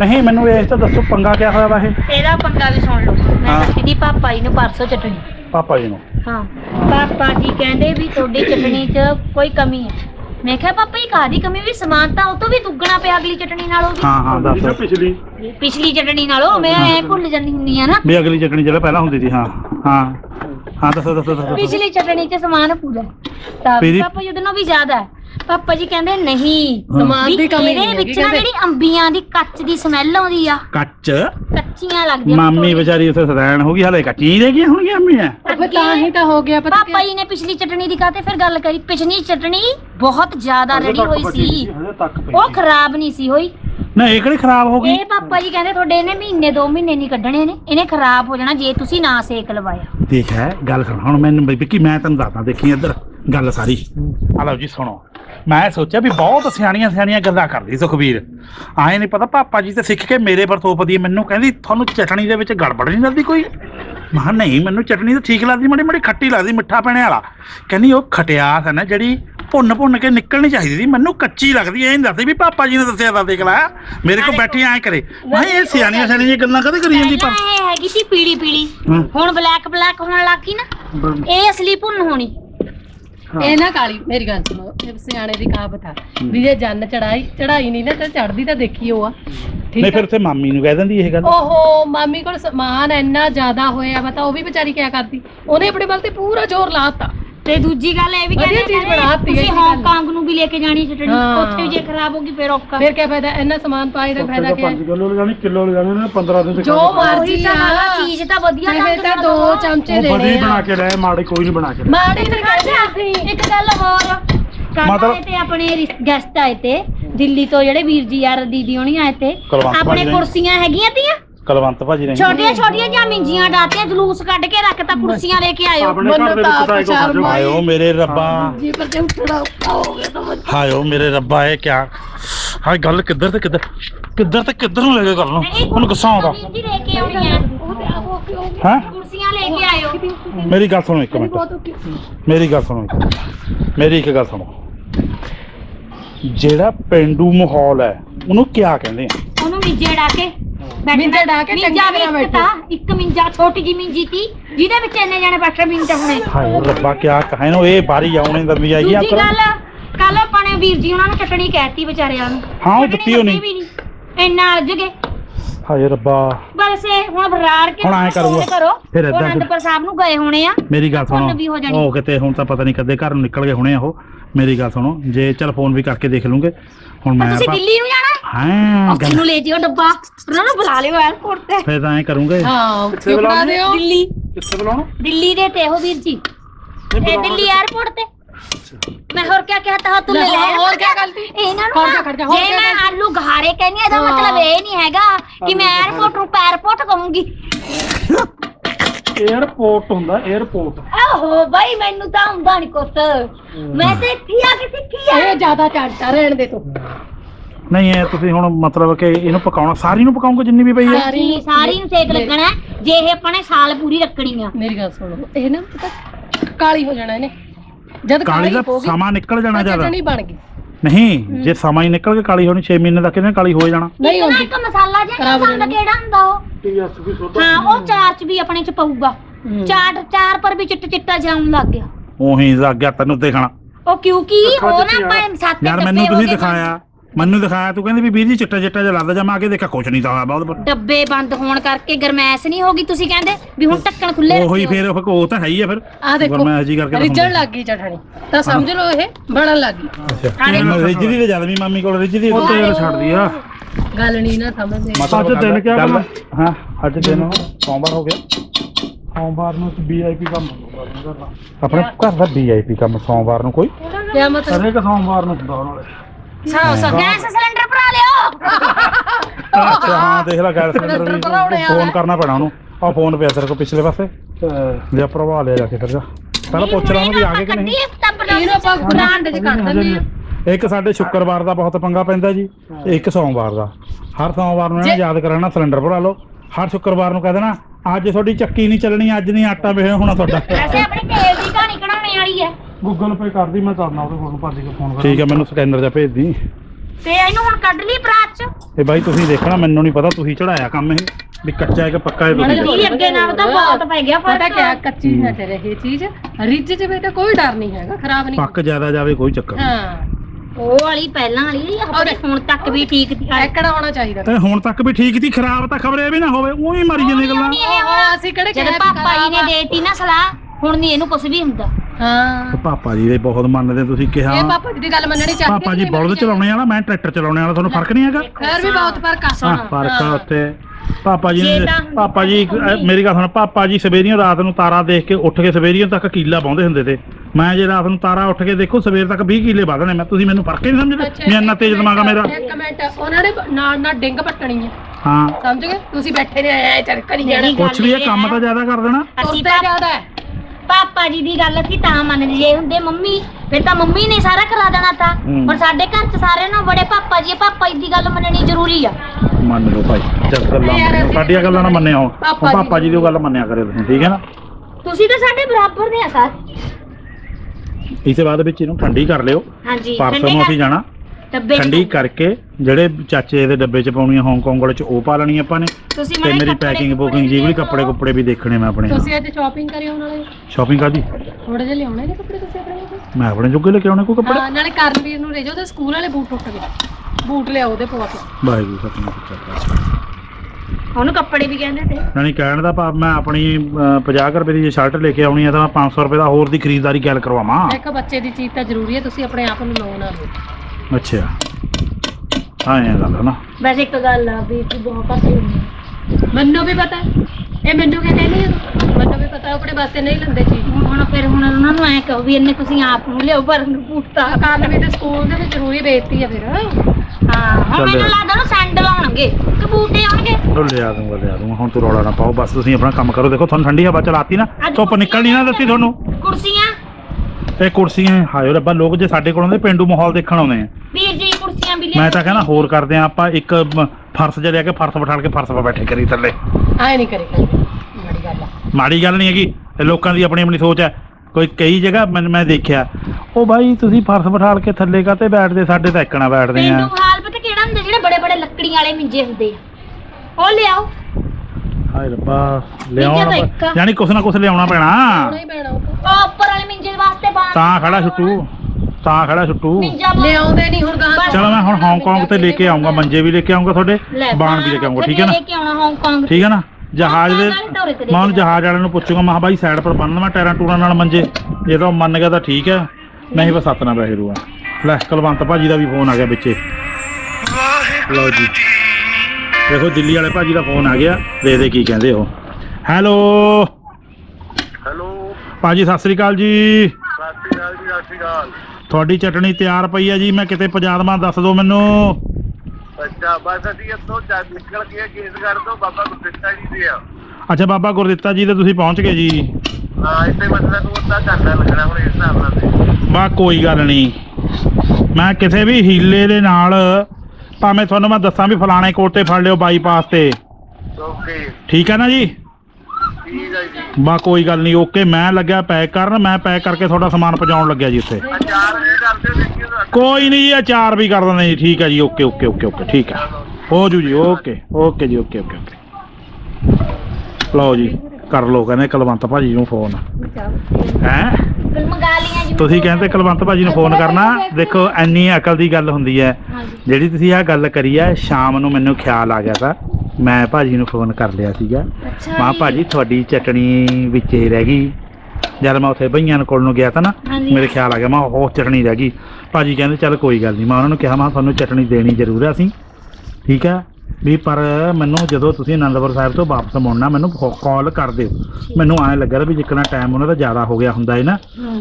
ਨਹੀਂ ਮੈਨੂੰ ਇਹ ਤਾਂ ਦੱਸੋ ਪੰਗਾ ਕਿਆ ਹੋਇਆ ਵਾ ਇਹ? ਇਹਦਾ ਪੰਗਾ ਵੀ ਸੁਣ ਲਓ। ਮੈਂ ਹਾਂ। ਦੱਸੀ ਦੀ ਪਾਪਾ ਜੀ ਨੂੰ ਪਰਸੋਂ ਚਟਣੀ। ਪਾਪਾ ਜੀ ਨੂੰ। ਹਾਂ ਪਾਪਾ ਜੀ ਕਹਿੰਦੇ ਵੀ ਤੁਹਾਡੀ ਚਟਣੀ 'ਚ ਕੋਈ ਕਮੀ ਹੈ। ਮੈਂ ਕਿਹਾ ਪਾਪਾ ਜੀ ਕਾਦੀ ਕਮੀ? ਵੀ ਸਮਾਨ ਤਾਂ ਉਹ ਤੋਂ ਵੀ ਦੁੱਗਣਾ ਪਿਆ ਅਗਲੀ ਚਟਣੀ ਨਾਲੋਂ ਵੀ। ਹਾਂ ਹਾਂ ਦੱਸ। ਪਿਛਲੀ? ਪਿਛਲੀ ਚਟਣੀ ਨਾਲੋਂ ਮੈਂ ਐ ਭੁੱਲ ਜਾਂਦੀ ਹੁੰਦੀ ਆ ਨਾ। ਵੀ ਅਗਲੀ ਚਟਣੀ ਜਿਹੜਾ ਪਹਿਲਾਂ ਹੁੰਦੀ ਸੀ ਹਾਂ ਹਾਂ। ਹਾਂ ਦੱਸੋ ਦੱਸੋ ਦੱਸੋ ਪਿਛਲੀ ਚਟਣੀ 'ਚ ਸਮਾਨ ਪੂਰਾ। ਤਾਂ ਪਾਪਾ ਜੀ ਉਹਦੇ ਨਾਲੋਂ ਵੀ ਜ਼ਿਆਦਾ ਹੈ। ਪਾਪਾ ਜੀ ਕਹਿੰਦੇ ਨਹੀਂ। ਸਮਾਨ ਵੀ ਦੀ ਕਮੀ ਨਹੀਂ ਵਿੱਚ ਹੈਗੀ ਨਾ ਕਹਿੰਦੇ ਜਿਹੜੀ ਅੰਬੀਆਂ ਦੀ ਕੱਚ ਦੀ ਸਮੈਲ ਆਉਂਦੀ ਆ? ਕੱਚ? ਕੱਚੀਆਂ ਲੱਗਦੀਆਂ ਮਾਮੀ। ਵਿਚਾਰੀ ਉੱਥੇ ਸਦੈਣ ਹੋ ਗਈ ਹਲੇ ਕੱਚੀ ਰਹਿ ਗਈ ਹੋਣਗੀਆਂ ਅੰਮੀਆਂ ਫਿਰ ਤਾਂ ਹੀ ਤਾਂ ਹੋ ਗਿਆ ਪਤਾ ਪਾਪਾ ਜੀ ਨੇ ਪਿਛਲੀ ਚਟਣੀ ਦੀ ਕਾਤੇ ਫਿਰ ਗੱਲ ਕਰੀ? ਪਿਛਲੀ ਚਟਣੀ ਬਹੁਤ ਜ਼ਿਆਦਾ ਰੜੀ ਹੋਈ ਸੀ। ਹਜੇ ਤੱਕ ਪਈ ਉਹ ਖਰਾਬ ਨਹੀਂ ਸੀ ਹੋਈ। ਨਾ ਇਹ ਕਿਹੜੀ ਖਰਾਬ ਹੋ ਗਈ? ਇਹ ਪਾਪਾ ਜੀ ਕਹਿੰਦੇ ਤੁਹਾਡੇ ਇਹਨੇ ਮਹੀਨੇ ਦੋ ਮਹੀਨੇ ਨਹੀਂ ਕੱਢਣੇ ਨੇ। ਇਹਨੇ ਖਰਾਬ ਹੋ ਜਾਣਾ ਜੇ ਤੁਸੀਂ ਨਾ ਸੇਕ ਲਵਾਇਆ। ਦੇਖ ਹੈ ਗੱਲ ਸੁਣ ਹੁਣ ਮੈਨੂੰ ਬਈ ਵਿੱਕੀ ਮੈਂ ਤੈਨੂੰ ਦੱਸਦਾ ਦੇਖੀ ਇੱਧਰ ਗੱਲ ਸਾਰੀ। ਆ ਲਓ ਜੀ ਸੁਣੋ। ਮੈਂ ਸੋਚਿਆ ਵੀ ਬਹੁਤ ਸਿਆਣੀਆਂ ਸਿਆਣੀਆਂ ਗੱਲਾਂ ਕਰਦੀ ਸੁਖਬੀਰ। ਆਏ ਨਹੀਂ ਪਤਾ ਪਾਪਾ ਜੀ ਤੇ ਸਿੱਖ ਕੇ ਮੇਰੇ ਪਰ ਤੋਪਦੀ ਹੈ। ਮੈਨੂੰ ਕਹਿੰਦੀ ਤੁਹਾਨੂੰ ਚਟਣੀ ਦੇ ਵਿੱਚ ਗੜਬੜ ਨਹੀਂ ਲੱਗਦੀ ਕੋਈ? ਮੈਂ ਨਹੀਂ ਮੈਨੂੰ ਚਟਣੀ ਤਾਂ ਠੀਕ ਲੱਗਦੀ ਮਾੜੀ ਮਾੜੀ ਖੱਟੀ ਲੱਗਦੀ ਮਿੱਠਾ ਪੈਣੇ ਵਾਲਾ। ਕਹਿੰਦੀ ਉਹ ਖਟਿਆਸ ਹੈ ਨਾ ਜਿਹੜੀ ਭੁੰਨ ਭੁੰਨ ਕੇ ਨਿਕਲਣੀ ਚਾਹੀਦੀ ਸੀ ਮੈਨੂੰ ਕੱਚੀ ਲੱਗਦੀ ਐ ਦੱਸਦੀ ਵੀ ਪਾਪਾ ਜੀ ਨੇ ਦੱਸਿਆ ਤਾਂ ਦੇਖ ਲੈ ਮੇਰੇ ਕੋਲ ਬੈਠੀ ਐਂ ਕਰੇ। ਮੈਂ ਇਹ ਸਿਆਣੀਆਂ ਸਿਆਣੀਆਂ ਗੱਲਾਂ ਕਦੇ ਕਰੀ ਜਾਂਦੀ ਪਰ ਇਹ ਹੈਗੀ ਸੀ ਪੀਲੀ ਹਾਂ। ਹੁਣ ਬਲੈਕ ਬਲੈਕ ਹੋਣ ਲੱਗ ਨਾ। ਇਹ ਅਸਲੀ ਭੁੰਨ ਹੋਣੀ। ਇਹ ਨਾ ਕਾਲੀ ਮੇਰੀ ਗੱਲ ਸੁਣੋ ਇਹ ਸਿਆਣੇ ਦੀ ਕਹਾਵਤ ਆ। ਵੀ ਜੇ ਜੰਨ ਚੜਾਈ ਚੜਾਈ ਨਹੀਂ ਨਾ ਤੇ ਚੜਦੀ ਤਾਂ ਦੇਖੀ ਉਹ ਆ। ਨਹੀਂ ਠੀਕ ਫਿਰ ਉੱਥੇ ਮਾਮੀ ਨੂੰ ਕਹਿ ਦਿੰਦੀ ਇਹ ਗੱਲ। ਓਹੋ ਮਾਮੀ ਕੋਲ ਸਮਾਨ ਇੰਨਾ ਜ਼ਿਆਦਾ ਹੋਇਆ ਵਾ ਤਾਂ ਉਹ ਵੀ ਵਿਚਾਰੀ ਕਿਆ ਕਰਦੀ? ਉਹਨੇ ਆਪਣੇ ਵੱਲ ਤੇ ਪੂਰਾ ਜ਼ੋਰ ਲਾਤਾ। ਤੇ ਦੂਜੀ ਗੱਲ ਇਹ ਵੀ ਵਧੀਆ ਕਹਿੰਦੇ ਚੀਜ਼ ਬਣਾਤੀ ਹੈ ਤੁਸੀਂ ਗੱਲ। ਹਾਂਗਕਾਂਗ ਨੂੰ ਵੀ ਲੈ ਕੇ ਜਾਣੀ ਚਟਣੀ ਹਾਂ। ਉੱਥੇ ਵੀ ਜੇ ਖਰਾਬ ਹੋ ਗਈ ਫਿਰ ਔਖਾ ਫਿਰ ਕਿਆ ਫਾਇਦਾ ਇੰਨਾ ਸਮਾਨ ਪਾਈ ਦਾ ਫਾਇਦਾ ਕੀ ਹੈ 5 ਕਿਲੋ ਲਿਜਾਣੀ ਕਿਲੋ ਲਿਜਾਣੀ ਨੇ 15 ਦਿਨ ਤੇ ਜੋ ਮਰਜ਼ੀ ਉਹੀ ਤਾਂ ਆ ਚੀਜ਼ ਤਾਂ ਵਧੀਆ ਢੰਗ ਤਾਂ ਨਾਲ ਦੋ। ਚਮਚੇ ਉਹ ਦੇਣੇ ਬਦੀ ਬਣਾ ਆ ਕੇ ਲੈ ਮਾੜੇ ਕੋਈ ਨਹੀਂ ਬਣਾ ਕੇ ਲੈ ਮਾੜੀ ਤੇ ਕਹਿੰਦੇ ਅਸੀਂ ਇੱਕ ਗੱਲ ਹੋਰ ਮਤਲਬ- ਤੇ ਆਪਣੇ ਗੈਸਟ ਆਏ ਤੇ ਦਿੱਲੀ ਤੋਂ ਜਿਹੜੇ ਵੀਰ ਜੀ ਯਾਰ ਦੀਦੀ ਹੋਣੀ ਆਏ ਤੇ ਕੁਲਵੰਤ ਆਪਣੇ ਨੇ। ਕੁਰਸੀਆਂ ਹੈਗੀਆਂ ਤੀਆਂ ਕਲਵੰਤ ਭਾਜੀ ਨੇ ਛੋਟੀਆਂ ਛੋਟੀਆਂ ਜਿਹਾ ਮਿੰਜੀਆਂ ਡਾਤੀਆਂ ਜਲੂਸ ਕੱਢ ਕੇ ਰੱਖਤਾ ਕੁਰਸੀਆਂ ਲੈ ਕੇ ਆਇਓ। ਆਪਣੇ ਘਰ ਦੇ ਵਿੱਚ ਤਾਂ ਖਾਜੋ ਹਾਇਓ ਮੇਰੇ। ਰੱਬਾ। ਜੀ ਪਰ ਜੇ ਉੱਠਣਾ ਔਖਾ ਹੋ ਗਿਆ ਤਾਂ ਹਾਇਓ ਮੇਰੇ ਰੱਬਾ ਇਹ ਕਿਆ? ਹਾਏ ਗੱਲ ਕਿੱਧਰ ਤੇ ਕਿੱਧਰ ਕਿੱਧਰ ਤੇ ਕਿੱਧਰ ਨੂੰ ਲੈ ਕੇ ਕਰ ਲਓ ਹੁਣ ਗੁੱਸਾ ਆਉਂਦਾ। ਵੀਰ ਜੀ ਲੈ ਕੇ ਆਉਣੀਆਂ ਹੈ? ਕੁਰਸੀਆਂ ਲੈ ਕੇ ਆਇਓ। ਮੇਰੀ ਗੱਲ ਸੁਣੋ ਇੱਕ ਮਿੰਟ। ਮੇਰੀ ਗੱਲ ਸੁਣੋ। ਮੇਰੀ ਇੱਕ ਗੱਲ ਸੁਣੋ। ਜਿਹੜਾ ਪਿੰਡੂ ਮਾਹੌਲ ਹੈ ਉਹਨੂੰ ਕਿਆ ਕਹਿੰਦੇ ਆ? ਉਹਨੂੰ ਮਿੰਜੇ ਡਾ ਕੇ ਮਿੰਜੇ ਡਾ ਕੇ ਚੰਗੀ ਮਿੰਜਾ ਵੀ ਤਰ੍ਹਾਂ ਇੱਕ ਤਾਂ ਇੱਕ ਮਿੰਜਾ ਛੋਟੀ ਜੀ ਮਿੰਜੀ ਤੀ ਜਿਹਦੇ ਵਿੱਚ ਇੰਨੇ ਜਾਣੇ ਬੈਠੇ ਮਿੰਜੇ ਹੁਣੇ। ਹਾਏ ਰੱਬਾ ਕਿਆ ਕਹੇ ਨੂੰ ਇਹ ਬਾਰੀ ਆਉਣੇ ਦਰਮੀ ਆਈ ਆ ਦੂਜੀ ਗੱਲ ਕੱਲ ਆਪਾਂ ਨੇ ਵੀਰ ਜੀ ਉਹਨਾਂ ਨੂੰ ਚਟਣੀ ਕਹਿਤੀ ਵਿਚਾਰਿਆਂ ਨੂੰ। ਹਾਂ, ਉਹ ਚਟਣੀ ਦਿੱਤੀ ਹੋਣੀ। ਲੱਗੀ ਵੀ ਨਹੀਂ। ਇੰਨਾ ਅੱਜ ਗਏ ਹਾਏ ਰੱਬਾ। ਬਸ ਇਹ ਹੁਣ ਬਰਾੜ ਕੇ ਹੁਣ ਐਂ ਕਰੂੰਗਾ। ਫੋਨ ਕਰੋ। ਫਿਰ ਉਹ ਏਦਾਂ ਅਨੰਦਪੁਰ ਸਾਹਿਬ ਨੂੰ ਗਏ ਹੋਣੇ ਆ। ਮੇਰੀ ਗੱਲ ਸੁਣੋ। ਉਹ ਕਿਤੇ ਹੁਣ ਤਾਂ ਪਤਾ ਨਹੀਂ ਕਦੇ ਘਰ ਨੂੰ ਨਿਕਲ ਗਏ ਹੋਣੇ ਆ ਉਹ। ਮੇਰੀ ਗੱਲ ਸੁਣੋ। ਜੇ ਚਲ ਫੋਨ ਵੀ ਕਰਕੇ ਦੇਖ ਲੂੰਗੇ। ਹੁਣ ਮੈਂ ਤੁਸੀਂ ਦਿੱਲੀ ਨੂੰ ਜਾਣਾ ਹਾਂ ਅੱਖੀ ਨੂੰ ਲੈ ਜਿਓ ਡੱਬਾ। ਉਹਨਾਂ ਨੂੰ ਬੁਲਾ ਲਿਓ 에어ਪੋਰਟ ਤੇ। ਫਿਰ ਤਾਂ ਐ ਕਰੂੰਗੇ। ਹਾਂ ਕਿੱਥੇ ਬੁਲਾ ਬੁਲਾਉਂਦੇ ਹੋ? ਦਿੱਲੀ। ਕਿੱਥੇ ਬੁਲਾਉਣਾ? ਦਿੱਲੀ ਦੇ ਤੇ ਉਹ ਵੀਰ ਜੀ। ਇਹ ਦਿੱਲੀ 에어ਪੋਰਟ ਤੇ मैं और क्या कहता हूँ तुमने ले और, और क्या गलती ਇਹਨਾਂ ਨੂੰ ਖੜ ਜਾ, ਖੜ ਜਾ, ਹੋਰ ਜੇ ਕਿਆ ਮੈਂ ਆਲੂ ਘਾਰੇ ਕਹਿੰਦੀ ਇਹਦਾ ਹਾਂ। ਮਤਲਬ ਇਹ ਨਹੀਂ ਹੈਗਾ ਕਿ ਮੈਂ 에어ਪੋਰਟ ਨੂੰ ਪੈਰਪੋਰਟ ਕਹੂੰਗੀ। 에어ਪੋਰਟ ਹੁੰਦਾ 에어ਪੋਰਟ ਆਹੋ ਬਾਈ ਮੈਨੂੰ ਤਾਂ ਹੁੰਦਾ ਨਹੀਂ ਕੁਛ। ਮੈਂ ਤੇ ਇੱਥੇ ਆ ਕੇ ਸਿੱਖੀ ਆ। ਇਹ ਜ਼ਿਆਦਾ ਚੜਦਾ ਰਹਿਣ ਦੇ ਤੂੰ। ਨਹੀਂ ਇਹ ਤੁਸੀਂ ਹੁਣ ਮਤਲਬ ਕਿ ਇਹਨੂੰ ਪਕਾਉਣਾ ਸਾਰੀ ਨੂੰ ਪਕਾਉਂਗੇ ਜਿੰਨੀ ਵੀ ਪਈ ਹੈ ਸਾਰੀ ਸਾਰੀ ਨੂੰ ਸੇਕ ਲੱਗਣਾ ਹੈ, ਜੇ ਇਹ ਆਪਾਂ ਨੇ ਸਾਲ ਪੂਰੀ ਰੱਖਣੀ ਆ। ਮੇਰੀ ਗੱਲ ਸੁਣੋ ਇਹ ਨਾ ਪਤਾ ਕਾਲੀ ਹੋ ਜਾਣਾ ਇਹਨੇ। ਜਦ ਕਾਲੀ ਕਾਲੀ ਦਾ ਸਮਾਂ ਨਿਕਲ ਜਾਣਾ ਤਾਂ ਜ਼ਿਆਦਾ। ਚਟਣੀ ਬਣ ਗਈ। ਨਹੀਂ ਜੇ ਸਮਾਂ ਹੀ ਨਿਕਲ ਕੇ ਕਾਲੀ ਹੋਣੀ 6 ਮਹੀਨੇ ਤੱਕ ਇਹਨੇ ਕਾਲੀ ਹੋ ਜਾਣਾ। ਨਹੀਂ ਇੱਕ ਨਾ ਹੁੰਦੀ ਇੱਕ ਮਸਾਲਾ ਜਿਹਾ ਖਰਾਬ ਹੋ। ਕਿਹੜਾ ਹੁੰਦਾ ਉਹ? ਟੀਐਸਪੀ ਸੋਡਾ ਹਾਂ ਉਹ ਚਾਰ ਚ ਵੀ ਆਪਣੇ ਚ ਪਊਗਾ। ਚਾਰ ਚਾਰ ਪਰ ਵੀ ਚਿੱਟਾ ਚਿੱਟਾ ਜਾਉਣ ਲੱਗ ਗਿਆ। ਉਹੀ ਲੱਗ ਗਿਆ ਤੈਨੂੰ ਦੇਖਣਾ। ਉਹ ਕਿਉਂਕਿ ਅੱਖਾਂ ਉਹ ਚ ਨਾ ਕੀ ਆ? ਆਪਾਂ ਸੱਤ ਯਾਰ ਮੈਨੂੰ ਤੁਸੀਂ ਦਿਖਾਇਆ। ਮੈਨੂੰ ਦਿਖਾਇਆ ਤੂੰ ਕਹਿੰਦੀ ਵੀ ਵੀਰ ਜੀ ਚਿੱਟਾ ਚਿੱਟਾ ਜਿਹਾ ਲੱਗਦਾ ਜਾਂ ਮੈਂ ਆ ਕੇ ਦੇਖਿਆ ਕੁਛ ਨਹੀਂ ਤਾਂ ਹੋਇਆ ਬਹੁਤ ਡੱਬੇ ਬੰਦ ਹੋਣ ਕਰਕੇ ਗਰਮੈਸ਼ ਨਹੀਂ ਹੋਗੀ ਤੁਸੀਂ ਕਹਿੰਦੇ ਵੀ ਹੁਣ ਢੱਕਣ ਖੁੱਲੇ ਉਹੀ। ਫਿਰ ਉਹ ਉਹ ਤਾਂ ਹੈ ਹੀ ਆ ਫਿਰ। ਆ ਦੇਖੋ ਗਰਮੈਸ਼ ਜੀ ਕਰਕੇ ਤਾਂ ਹੁੰਦਾ। ਲੱਗ ਗਈ ਚਟਣੀ। ਤਾਂ ਸਮਝ ਲਓ ਇਹ ਬਣਨ ਲੱਗ ਗਈ। ਅੱਛਾ। ਰਿੱਝ ਦੀ ਤੇ ਜਦ ਵੀ ਮਾਮੀ ਕੋਲ ਦੀ ਉਹ ਤੇਲ ਛੱਡਦੀ ਆ। ਗੱਲ ਨਹੀਂ ਨਾ ਸਮਝਦੇ। ਅੱਜ ਦਿਨ ਕਿਆ ਗੱਲ-? ਹਾਂ ਅੱਜ ਦਿਨ ਸੋਮਵਾਰ ਹੋ ਗਿਆ। ਸੋਮਵਾਰ ਨੂੰ ਵੀਆਈਪੀ ਕੰਮ ਆਪਣੇ ਘਰ ਦਾ ਵੀਆਈਪੀ ਕੰਮ ਸੋਮਵਾਰ ਨੂੰ ਕੋਈ? ਕਿਆ ਮਤਲਬ? ਹਰੇਕ ਸੋਮਵਾਰ ਨੂੰ ਹੁੰਦਾ ਉਹਨਾਂ ਦੇ। ਸੌ ਸੌ ਗੈਸ ਸਿਲੰਡਰ ਭਰਾ ਲਿਓ। ਅੱਛਾ ਹਾਂ ਦੇਖ ਲੈ ਗੈਸ ਸਿਲੰਡਰ ਵੀ ਭਰਾਉਣੇ ਆ। ਫੋਨ ਕਰਨਾ ਪੈਣਾ ਉਹਨੂੰ। ਆ ਫੋਨ ਪਿਆ ਤੇਰੇ ਕੋਲ ਪਿਛਲੇ ਪਾਸੇ। ਲਿਆ ਭਰਵਾ ਲਿਆ ਜਾ ਕੇ ਫਿਰ ਜਾ। ਪਹਿਲਾਂ ਪੁੱਛ ਲਾ ਉਹਨੂੰ ਵੀ ਆ ਗਏ ਕਿ ਨਹੀਂ। ਇਹਨੂੰ ਆਪਾਂ ਬ੍ਰਾਂਡ ਚ ਕੱਢ ਦਿੰਦੇ ਆ ਇੱਕ ਸਾਡੇ ਸ਼ੁੱਕਰਵਾਰ ਦਾ ਬਹੁਤ ਪੰਗਾ ਪੈਂਦਾ ਜੀ ਤੇ ਇੱਕ ਸੋਮਵਾਰ ਦਾ। ਹਰ ਸੋਮਵਾਰ ਨੂੰ ਯਾਦ ਕਰਾਣਾ ਸਿਲੰਡਰ ਭਰਾ ਲਓ। ਹਰ ਸ਼ੁੱਕਰਵਾਰ ਨੂੰ ਕਹਿ ਦੇਣਾ ਅੱਜ ਤੁਹਾਡੀ ਚੱਕੀ ਨਹੀਂ ਚੱਲਣੀ ਅੱਜ ਨਹੀਂ ਆਟਾ ਵੇ ਹੋਣਾ ਤੁਹਾਡਾ। ਵੈਸੇ ਆਪਣੀ ਦੀ ਕਢਾਉਣੇ ਵਾਲੀ ਹੈ। ਗੂਗਲ ਪੇ ਕਰਦੀ ਮੈਂ ਕਰਨਾ ਉਹਦੇ ਕੋਲ ਭੱਜ ਕੇ ਫੋਨ ਕਰਾਂ। ਠੀਕ ਹੈ ਮੈਨੂੰ ਸਕੈਨਰ ਜਾ ਭੇਜ ਦੀ। ਤੇ ਇਹਨੂੰ ਹੁਣ ਕੱਢ ਲਈ ਬਰਾਤ ਚ। ਤੇ ਬਾਈ ਤੁਸੀਂ ਦੇਖਣਾ ਮੈਨੂੰ ਨਹੀਂ ਪਤਾ ਤੁਸੀਂ ਚੜਾਇਆ ਕੰਮ ਇਹ ਵੀ ਕੱਚਾ ਹੈ ਕਿ ਪੱਕਾ ਹੈ ਤੁਸੀਂ ਵੀ ਅੱਗੇ ਨਾਲ ਤਾਂ ਬਹੁਤ ਪੈ ਗਿਆ ਪਤਾ ਫ਼ਰਕ। ਕਿਆ ਕੱਚੀ ਨਾ ਤੇ ਰਹੇ ਚੀਜ਼। ਰਿੱਝ ਚ ਬੇਟਾ ਕੋਈ ਡਰ ਨਹੀਂ ਹੈਗਾ ਖਰਾਬ ਨਹੀਂ। ਪੱਕ ਜ਼ਿਆਦਾ ਜਾਵੇ ਕੋਈ ਚੱਕਰ ਨਹੀਂ। ਹਾਂ। ਉਹ ਵਾਲੀ ਪਹਿਲਾਂ ਵਾਲੀ ਆਪਣੀ ਹੁਣ ਤੱਕ ਵੀ ਠੀਕ ਸੀ ਐਕੜਾ ਹੋਣਾ ਚਾਹੀਦਾ? ਤੇ ਹੁਣ ਤੱਕ ਵੀ ਠੀਕ ਸੀ ਖਰਾਬ ਤਾਂ ਖਬਰ ਇਹ ਵੀ ਨਾ ਹੋਵੇ ਉਹੀ ਮਾਰੀ ਜਾਂਦੇ ਗੱਲਾਂ। ਉਹ ਅਸੀਂ ਕਿਹੜੇ ਜਦੋਂ ਪਾਪਾ ਜੀ ਨੇ ਆ। ਦੇਤੀ ਨਾ ਸਲਾਹ ਹੁਣ ਨਹੀਂ ਇਹਨੂੰ ਕੁਝ ਵੀ ਹੁੰਦਾ। ਹਾਂ। ਤੇ ਪਾਪਾ ਜੀ ਦੇ ਬਹੁਤ ਮੰਨਦੇ ਤੁਸੀਂ ਕਿਹਾ। ਇਹ ਪਾਪਾ ਜੀ ਦੀ ਗੱਲ ਮੰਨਣੀ ਚਾਹੀਦੀ ਪਾਪਾ ਜੀ ਬਲਦ ਚਲਾਉਣੇ ਵਾਲਾ ਮੈਂ ਟਰੈਕਟਰ ਚਲਾਉਣੇ ਵਾਲਾ ਤੁਹਾਨੂੰ ਫ਼ਰਕ ਨਹੀਂ ਹੈਗਾ? ਫਿਰ ਵੀ ਬਹੁਤ ਫ਼ਰਕ ਆ ਹਾਂ ਫ਼ਰਕ ਆ ਉੱਥੇ। ਪਾਪਾ ਜੀ ਨੇ ਤਾਂ- ਪਾਪਾ ਜੀ ਮੇਰੀ ਗੱਲ ਸੁਣ ਪਾਪਾ ਜੀ ਸਵੇਰੀਆਂ ਰਾਤ ਨੂੰ ਤਾਰਾ ਦੇਖ ਕੇ ਉੱਠ ਕੇ ਸਵੇਰੀਆਂ ਤੱਕ ਕੀਲਾ ਪਾਉਂਦੇ ਹੁੰਦੇ ਤੇ। ਮੈਂ ਜੇ ਰਾਤ ਨੂੰ ਤਾਰਾ ਉੱਠ ਕੇ ਦੇਖੋ ਸਵੇਰ ਤੱਕ 20 ਕੀਲੇ ਵਧਣੇ ਮੈਂ ਤੁਸੀਂ ਮੈਨੂੰ ਫ਼ਰਕ ਹੀ ਨਹੀਂ ਸਮਝਦੇ? ਮੈਂ ਇੰਨਾ ਤੇਜ਼ ਦਿਮਾਗ ਮੇਰਾ। ਇੱਕ ਮਿੰਟ। ਉਹਨਾਂ ਨੇ ਨਾਲ ਨਾਲ ਡਿੰਗ ਪੱਟਣੀ ਹੈ ਹਾਂ। ਸਮਝ ਗਏ? ਤੁਸੀਂ ਬੈਠੇ ਨੇ ਐ ਚੜਕਣੀ ਜਾਣਾ। ਮੇਰੀ ਕੁਛ ਵੀ ਇਹ ਕੰਮ ਤਾਂ ਜ਼ਿਆਦਾ ਕਰ ਦੇਣਾ। ਅਸੀਂ ਪਾ- ਜ਼ਿਆਦਾ ਹੈ ਪਾਪਾ ਜੀ ਦੀ ਗੱਲ ਅਸੀਂ ਤਾਂ ਮੰਨਦੇ ਜੇ ਹੁੰਦੇ ਮੰਮੀ। ਫਿਰ ਤਾਂ ਮੰਮੀ ਨੇ ਸਾਰਾ ਕਰਾ ਦੇਣਾ ਤਾਂ। ਹੂੰ। ਪਰ ਸਾਡੇ ਘਰ ਚ ਸਾਰਿਆਂ ਨੂੰ ਬੜੇ ਪਾਪਾ ਜੀ ਪਾਪਾ ਜੀ ਦੀ ਗੱਲ ਮੰਨਣੀ ਜ਼ਰੂਰੀ ਆ। ਮੰਨ ਲਓ ਭਾਈ ਜਦ ਗੱਲਾਂ ਮੰਨਿਓ ਸਾਡੀਆਂ ਗੱਲਾਂ ਨਾ ਮੰਨਿਆ ਹੋ ਪਾਪਾ ਜੀ ਪਾਪਾ ਜੀ ਦੀ ਗੱਲ ਮੰਨਿਆ ਕਰਿਓ ਤੁਸੀਂ ਠੀਕ ਹੈ ਨਾ? ਤੁਸੀਂ ਤਾਂ ਸਾਡੇ ਬਰਾਬਰ ਦੇ ਆ ਸਰ। ਇਸੇ ਬਾਅਦ ਵਿੱਚ ਇਹਨੂੰ ਠੰਡੀ ਕਰ ਲਿਓ। ਹਾਂਜੀ ਪਰਸੋਂ ਠੰਡੇ ਨੂੰ ਅਸੀਂ ਕਰ- ਜਾਣਾ। ਡੱਬੇ ਚ ਠੰਡੀ ਕਰਕੇ ਜਿਹੜੇ ਚਾਚੇ ਦੇ ਡੱਬੇ 'ਚ ਪਾਉਣੀਆਂ ਹਾਂਗਕਾਂਗ ਵਾਲੇ 'ਚ ਉਹ ਪਾ ਲੈਣੀ ਆਪਾਂ ਨੇ। ਤੁਸੀਂ ਤੇ ਮੇਰੀ ਕੱਪੜੇ ਪੈਕਿੰਗ ਕੁਪੜੇ ਬੁਕਿੰਗ ਜੀ ਵੀ ਕੱਪੜੇ। ਕੁੱਪੜੇ ਵੀ ਦੇਖਣੇ ਮੈਂ ਆਪਣੇ ਤੁਸੀਂ ਅੱਜ ਸ਼ਾਪਿੰਗ ਕਰਿਓ ਨਾਲੇ ਸ਼ਾਪਿੰਗ ਕਰਦੀ ਥੋੜੇ ਜਿਹਾ ਲਿਆਉਣੇ ਨੇ ਕੱਪੜੇ ਤੁਸੀਂ ਆਪਣੇ ਕੋਲ? ਮੈਂ ਆਪਣੇ ਜੋਗੇ ਲੈ ਕੇ ਆਉਣੇ ਕੋਈ ਕੱਪੜੇ? ਹਾਂ ਨਾਲੇ ਕਰਨਵੀਰ ਨੂੰ ਲੈ ਜਾਓ ਤੇ ਸਕੂਲ ਵਾਲੇ ਬੂਟ ਟੁੱਟ ਗਏ। ਬੂਟ ਲਿਆਓ ਉਹਦੇ ਪਵਾ ਕੇ। ਵਾਹਿਗੁਰੂ ਸਤਿਨਾਮ ਸੱਚਾ ਉਹਨੂੰ ਕੱਪੜੇ ਵੀ ਕਹਿੰਦੇ ਤੇ। ਯਾਨੀ ਕਹਿਣ ਦਾ ਭਾਵ ਮੈਂ ਆਪਣੀ ਅਹ, 50 ਕੁ ਰੁਪਏ ਦੀ ਜੇ ਸ਼ਰਟ ਲੈ ਕੇ ਆਉਣੀ ਹੈ ਤਾਂ ਮੈਂ 500 ਰੁਪਏ ਦਾ ਹੋਰ ਦੀ ਖਰੀਦਦਾਰੀ ਗੱਲ ਕਰਵਾਵਾਂ। ਇੱਕ ਬੱਚੇ ਦੀ ਚੀਜ਼ ਤਾਂ ਜ਼ਰੂਰੀ ਹੈ ਤੁਸੀਂ ਆਪਣੇ ਆਪ ਨੂੰ ਲਓ ਨਾ ਲਓ ਅੱਛਾ। ਹਾਂ ਇਹ ਗੱਲ ਹੈ ਨਾ ਵੈਸੇ ਇੱਕ ਗੱਲ ਆ ਵੀ ਕਿ ਬਹੁਤ ਘੱਟ ਲੈਂਦੇ ਮੈਨੂੰ ਵੀ ਪਤਾ। ਹੈ। ਇਹ ਮੈਨੂੰ ਕਿਹ ਕਹਿੰਦੀ ਹੈ ਮੈਨੂੰ ਵੀ ਪਤਾ ਆਪਣੇ ਵਾਸਤੇ ਨਹੀਂ ਲੈਂਦੇ ਚੀਜ਼। ਹੁਣ ਫਿਰ ਹੁਣ ਉਹਨਾਂ ਨੂੰ ਐ ਕਹੋ ਵੀ ਇਹਨੇ ਤੁਸੀਂ ਆਪ ਨੂੰ ਲਿਓ ਪਰ ਪੁੱਟਾ ਕਰਨਵੀਰ ਦੇ ਸਕੂਲ ਦੇ ਵਿੱਚ ਜ਼ਰੂਰੀ ਬੇਇੱਜ਼ਤੀ ਹੈ ਫਿਰ। ਹਾਂ ਹੁਣ ਚੱਲ। ਮੈਨੂੰ ਲੱਗਦਾ ਉਹ ਸੈਂਡਲ ਆਉਣਗੇ ਕਿ ਬੂਟੇ ਆਉਣਗੇ। ਉਹ ਲਿਆ ਦੂੰਗਾ ਲਿਆ ਦੂੰਗਾ ਹੁਣ ਤੂੰ ਰੌਲਾ ਨਾ ਪਾਓ। ਬਸ ਤੁਸੀਂ ਆਪਣਾ ਕੰਮ ਕਰੋ। ਦੇਖੋ ਤੁਹਾਨੂੰ ਠੰਡੀ ਹਵਾ ਚਲਾਤੀ ਨਾ। ਧੁੱਪ ਨਿਕਲਣੀ ਨਾ ਦਿੱਤੀ ਤੁਹਾਨੂੰ। ਕੁਰਸੀਆਂ ਇਹ ਕੁਰਸੀਆਂ ਹਾਏ ਰੱਬਾ ਲੋਕ ਜੇ ਸਾਡੇ ਕੋਲੋਂ ਦੇ ਪਿੰਡੂ ਮਾਹੌਲ ਦੇਖਣ ਆਉਂਦੇ ਆ। ਵੀਰ ਜੀ ਕੁਰਸੀਆਂ ਵੀ ਲਿਆ ਮੈਂ ਤਾਂ ਕਹਿੰਦਾ ਹੋਰ ਕਰਦੇ ਆ ਆਪਾਂ ਇੱਕ ਮ, ਫਰਸ਼ ਜਿਹਾ ਲਿਆ ਕੇ ਫਰਸ਼ ਬਿਠਾਲ ਕੇ ਫਰਸ਼ 'ਤੇ ਬੈਠੇ ਕਰੀ ਥੱਲੇ। ਆਏ ਨਹੀਂ ਕਰੇ ਮਾੜੀ ਗੱਲ ਆ। ਮਾੜੀ ਗੱਲ ਨਹੀਂ ਹੈਗੀ ਇਹ ਲੋਕਾਂ ਦੀ ਆਪਣੀ ਆਪਣੀ ਸੋਚ ਹੈ। ਕੋਈ ਕਈ ਜਗ੍ਹਾ ਮੈਂ ਮੈਂ ਦੇਖਿਆ। ਉਹ ਬਾਈ ਤੁਸੀਂ ਫਰਸ਼ ਬਿਠਾਲ ਕੇ ਥੱਲੇ ਕਾਤੇ ਬੈਠਦੇ? ਸਾਡੇ ਤਾਂ ਇੱਕਣਾ ਬੈਠਦੇ ਪਿੰਡੂ ਆ ਹਾਲ ਪਤਾ ਕਿਹੜਾ ਹੁੰਦਾ ਜਿਹੜੇ ਬੜੇ ਬੜੇ ਲੱਕੜੀਆਂ ਵਾਲੇ ਮਿੰਜੇ ਹੁੰਦੇ ਆ। ਉਹ ਲਿਆਓ। ਹਾਏ ਰੱਬਾ ਤਾਂ ਲਿਆਉਣਾ ਇੱਕ ਆ। ਯਾਨੀ ਕੁਛ ਨਾ ਕੁਛ ਲਿਆਉਣਾ ਪੈਣਾ। ਆਉਣਾ ਹੀ ਪੈਣਾ ਉਹ ਤਾਂ। ਉਹ ਉੱਪਰ ਵਾਲੇ ਮਿੰਜੇ ਵਾਸਤੇ ਬਾਹਰ ਤਾਂ ਖੜਾ ਛੁੱਟੂ ਤਾਂ ਖੜਾ ਛੁੱਟੂ। ਲਿਆਉਂਦੇ ਨਹੀਂ ਹੁਣ ਗਾਂ ਚਲੋ ਮੈਂ ਹੁਣ ਹਾਂਗਕਾਂਗ ਤੇ ਲੈ ਕੇ ਆਉਂਗਾ ਮੰਜੇ ਵੀ ਲੈ ਕੇ ਆਉਂਗਾ ਤੁਹਾਡੇ ਬਾਣ ਵੀ ਲੈ ਕੇ ਆਉਂਗਾ ਠੀਕ ਹੈ ਨਾ? ਲੈ ਕੇ ਆਉਣਾ ਹਾਂਗਕਾਂਗ ਠੀਕ ਹੈ ਨਾ? ਜਹਾਜ਼ ਦੇ ਮੈਂ ਉਹਨੂੰ ਜਹਾਜ਼ ਵਾਲਿਆਂ ਨੂੰ ਪੁੱਛੂਗਾ ਮੈਂ ਬਾਈ ਸਾਈਡ ਪਰ ਬੰਨ ਲਵਾਂ ਟਾਇਰਾਂ ਟੂਰਾਂ ਨਾਲ ਮੰਜੇ ਜੇ ਤਾਂ ਮੰਨ ਗਿਆ ਤਾਂ ਠੀਕ ਹੈ ਨਹੀਂ ਬਸ ਸਤਨਾ ਵਾਹਿਗੁਰੂ ਆ ਲੈ ਕੁਲਵੰਤ ਭਾਜੀ ਦਾ ਵੀ ਫੋਨ ਆ ਗਿਆ ਵਿੱਚੇ। ਲਓ ਜੀ। ਦੇਖੋ ਦਿੱਲੀ ਵਾਲੇ ਭਾਜੀ ਦਾ ਫੋਨ ਆ ਗਿਆ ਦੇ ਦੇ ਕੀ ਕਹਿੰਦੇ ਉਹ। ਹੈਲੋ। ਹੈਲੋ। ਭਾਜੀ ਸਤਿ ਸ੍ਰੀ ਅਕਾਲ ਜੀ। ਸਤਿ ਅਕਾਲ। ਜੀ ਤੁਹਾਡੀ ਚਟਣੀ ਤਿਆਰ ਪਈ ਹੈ ਜੀ ਮੈਂ ਕਿਤੇ ਦੇਵਾਂ ਦੱਸ ਦਿਓ ਮੈਨੂੰ। ਅੱਛਾ ਬਸ ਅਸੀਂ ਇੱਥੋਂ ਚੱਲ ਨਿਕਲ ਕੇ ਕੇਸਗੜ੍ਹ ਤੋਂ ਬਾਬਾ ਗੁਰਦਿੱਤਾ ਜੀ ਦੇ ਆ। ਅੱਛਾ ਬਾਬਾ ਗੁਰਦਿੱਤਾ ਜੀ ਤੇ ਤੁਸੀਂ ਪਹੁੰਚ ਗਏ ਜੀ। ਹਾਂ ਇੱਥੇ ਮਤਲਬ ਨੂੰ ਅੱਧਾ ਘੰਟਾ ਲੱਗਣਾ ਹੁਣ ਇਸ ਹਿਸਾਬ ਨਾਲ ਤੇ। ਬਾ ਕੋਈ ਗੱਲ ਨਹੀਂ। ਮੈਂ ਕਿਸੇ ਵੀ ਹੀਲੇ ਦੇ ਨਾਲ ਭਾਵੇਂ ਤੁਹਾਨੂੰ ਮੈਂ ਦੱਸਾਂ ਵੀ ਫਲਾਣੇ ਕੋਟ ਤੇ ਫੜ ਲਿਓ ਬਾਈਪਾਸ ਤੇ। ਓਕੇ ਠੀਕ ਹੈ ਨਾ ਜੀ ਜੀ? ਬਾ ਕੋਈ ਗੱਲ ਨਹੀਂ ਓਕੇ ਮੈਂ ਲੱਗਿਆ ਪੈਕ ਕਰਨ ਮੈਂ ਪੈਕ ਕਰਕੇ ਤੁਹਾਡਾ ਸਮਾਨ ਪਹੁੰਚਾਉਣ ਲੱਗਿਆ ਜੀ ਉੱਥੇ ਅਚਾਰ ਵੀ ਕਰਦੇ ਦੇਖਿਓ ਤਾਂ ਕੋਈ ਨਹੀਂ ਜੀ ਅਚਾਰ ਵੀ ਕਰ ਦਿੰਦੇ ਜੀ ਠੀਕ ਹੈ ਜੀ ਓਕੇ ਓਕੇ ਓਕੇ ਓਕੇ ਠੀਕ ਹੈ। ਹੋ ਜੂ ਜੀ ਓਕੇ ਓਕੇ ਜੀ ਓਕੇ ਓਕੇ ਓਕੇ ਲਓ ਜੀ ਕਰ ਲਓ ਕਹਿੰਦੇ ਕੁਲਵੰਤ ਭਾਜੀ ਨੂੰ ਫੋਨ ਹੈ? ਕੁਲ ਮੰਗਾ ਲੀਆਂ ਜੀ ਤੁਸੀਂ ਕਹਿੰਦੇ ਕੁਲਵੰਤ ਭਾਜੀ ਨੂੰ ਫੋਨ ਕਰਨਾ ਦੇਖੋ ਐਨੀ ਅਕਲ ਦੀ ਗੱਲ ਹੁੰਦੀ ਹੈ। ਜਿਹੜੀ ਤੁਸੀਂ ਆਹ ਗੱਲ ਕਰੀ ਆ ਸ਼ਾਮ ਨੂੰ ਮੈਨੂੰ ਖਿਆਲ ਆ ਗਿਆ ਤਾਂ ਮੈਂ ਭਾਜੀ ਨੂੰ ਫੋਨ ਕਰ ਲਿਆ ਸੀਗਾ। ਅੱਛਾ ਮਾਂ ਜੀ। ਭਾਜੀ ਤੁਹਾਡੀ ਚਟਣੀ ਵਿੱਚ ਹੀ ਰਹਿ ਗਈ। ਜਦ ਮੈਂ ਉੱਥੇ ਭਈਆਂ ਨੂੰ ਕੋਲ ਨੂੰ ਗਿਆ ਤਾਂ ਨਾ ਹਾਂਜੀ। ਮੇਰੇ ਖਿਆਲ ਆ ਗਿਆ ਮੈਂ ਉਹ ਚਟਣੀ ਰਹਿ ਗਈ। ਭਾਜੀ ਕਹਿੰਦੇ ਚੱਲ ਕੋਈ ਗੱਲ ਨਹੀਂ ਮੈਂ ਉਹਨਾਂ ਨੂੰ ਕਿਹਾ ਮੈਂ ਤੁਹਾਨੂੰ ਚਟਣੀ ਦੇਣੀ ਜ਼ਰੂਰ ਆ ਅਸੀਂ। ਠੀਕ ਹੈ ਵੀ ਪਰ ਮੈਨੂੰ ਜਦੋਂ ਤੁਸੀਂ ਆਨੰਦਪੁਰ ਸਾਹਿਬ ਤੋਂ ਵਾਪਸ ਮੁੜਨਾ ਮੈਨੂੰ ਕਾਲ ਕਰ ਦਿਓ। ਮੈਨੂੰ ਐਂ ਲੱਗਾ ਵੀ ਜਿੱਕਣਾ ਟਾਈਮ ਉਹਨਾਂ ਦਾ ਜ਼ਿਆਦਾ ਹੋ ਗਿਆ ਹੁੰਦਾ ਹੈ ਨਾ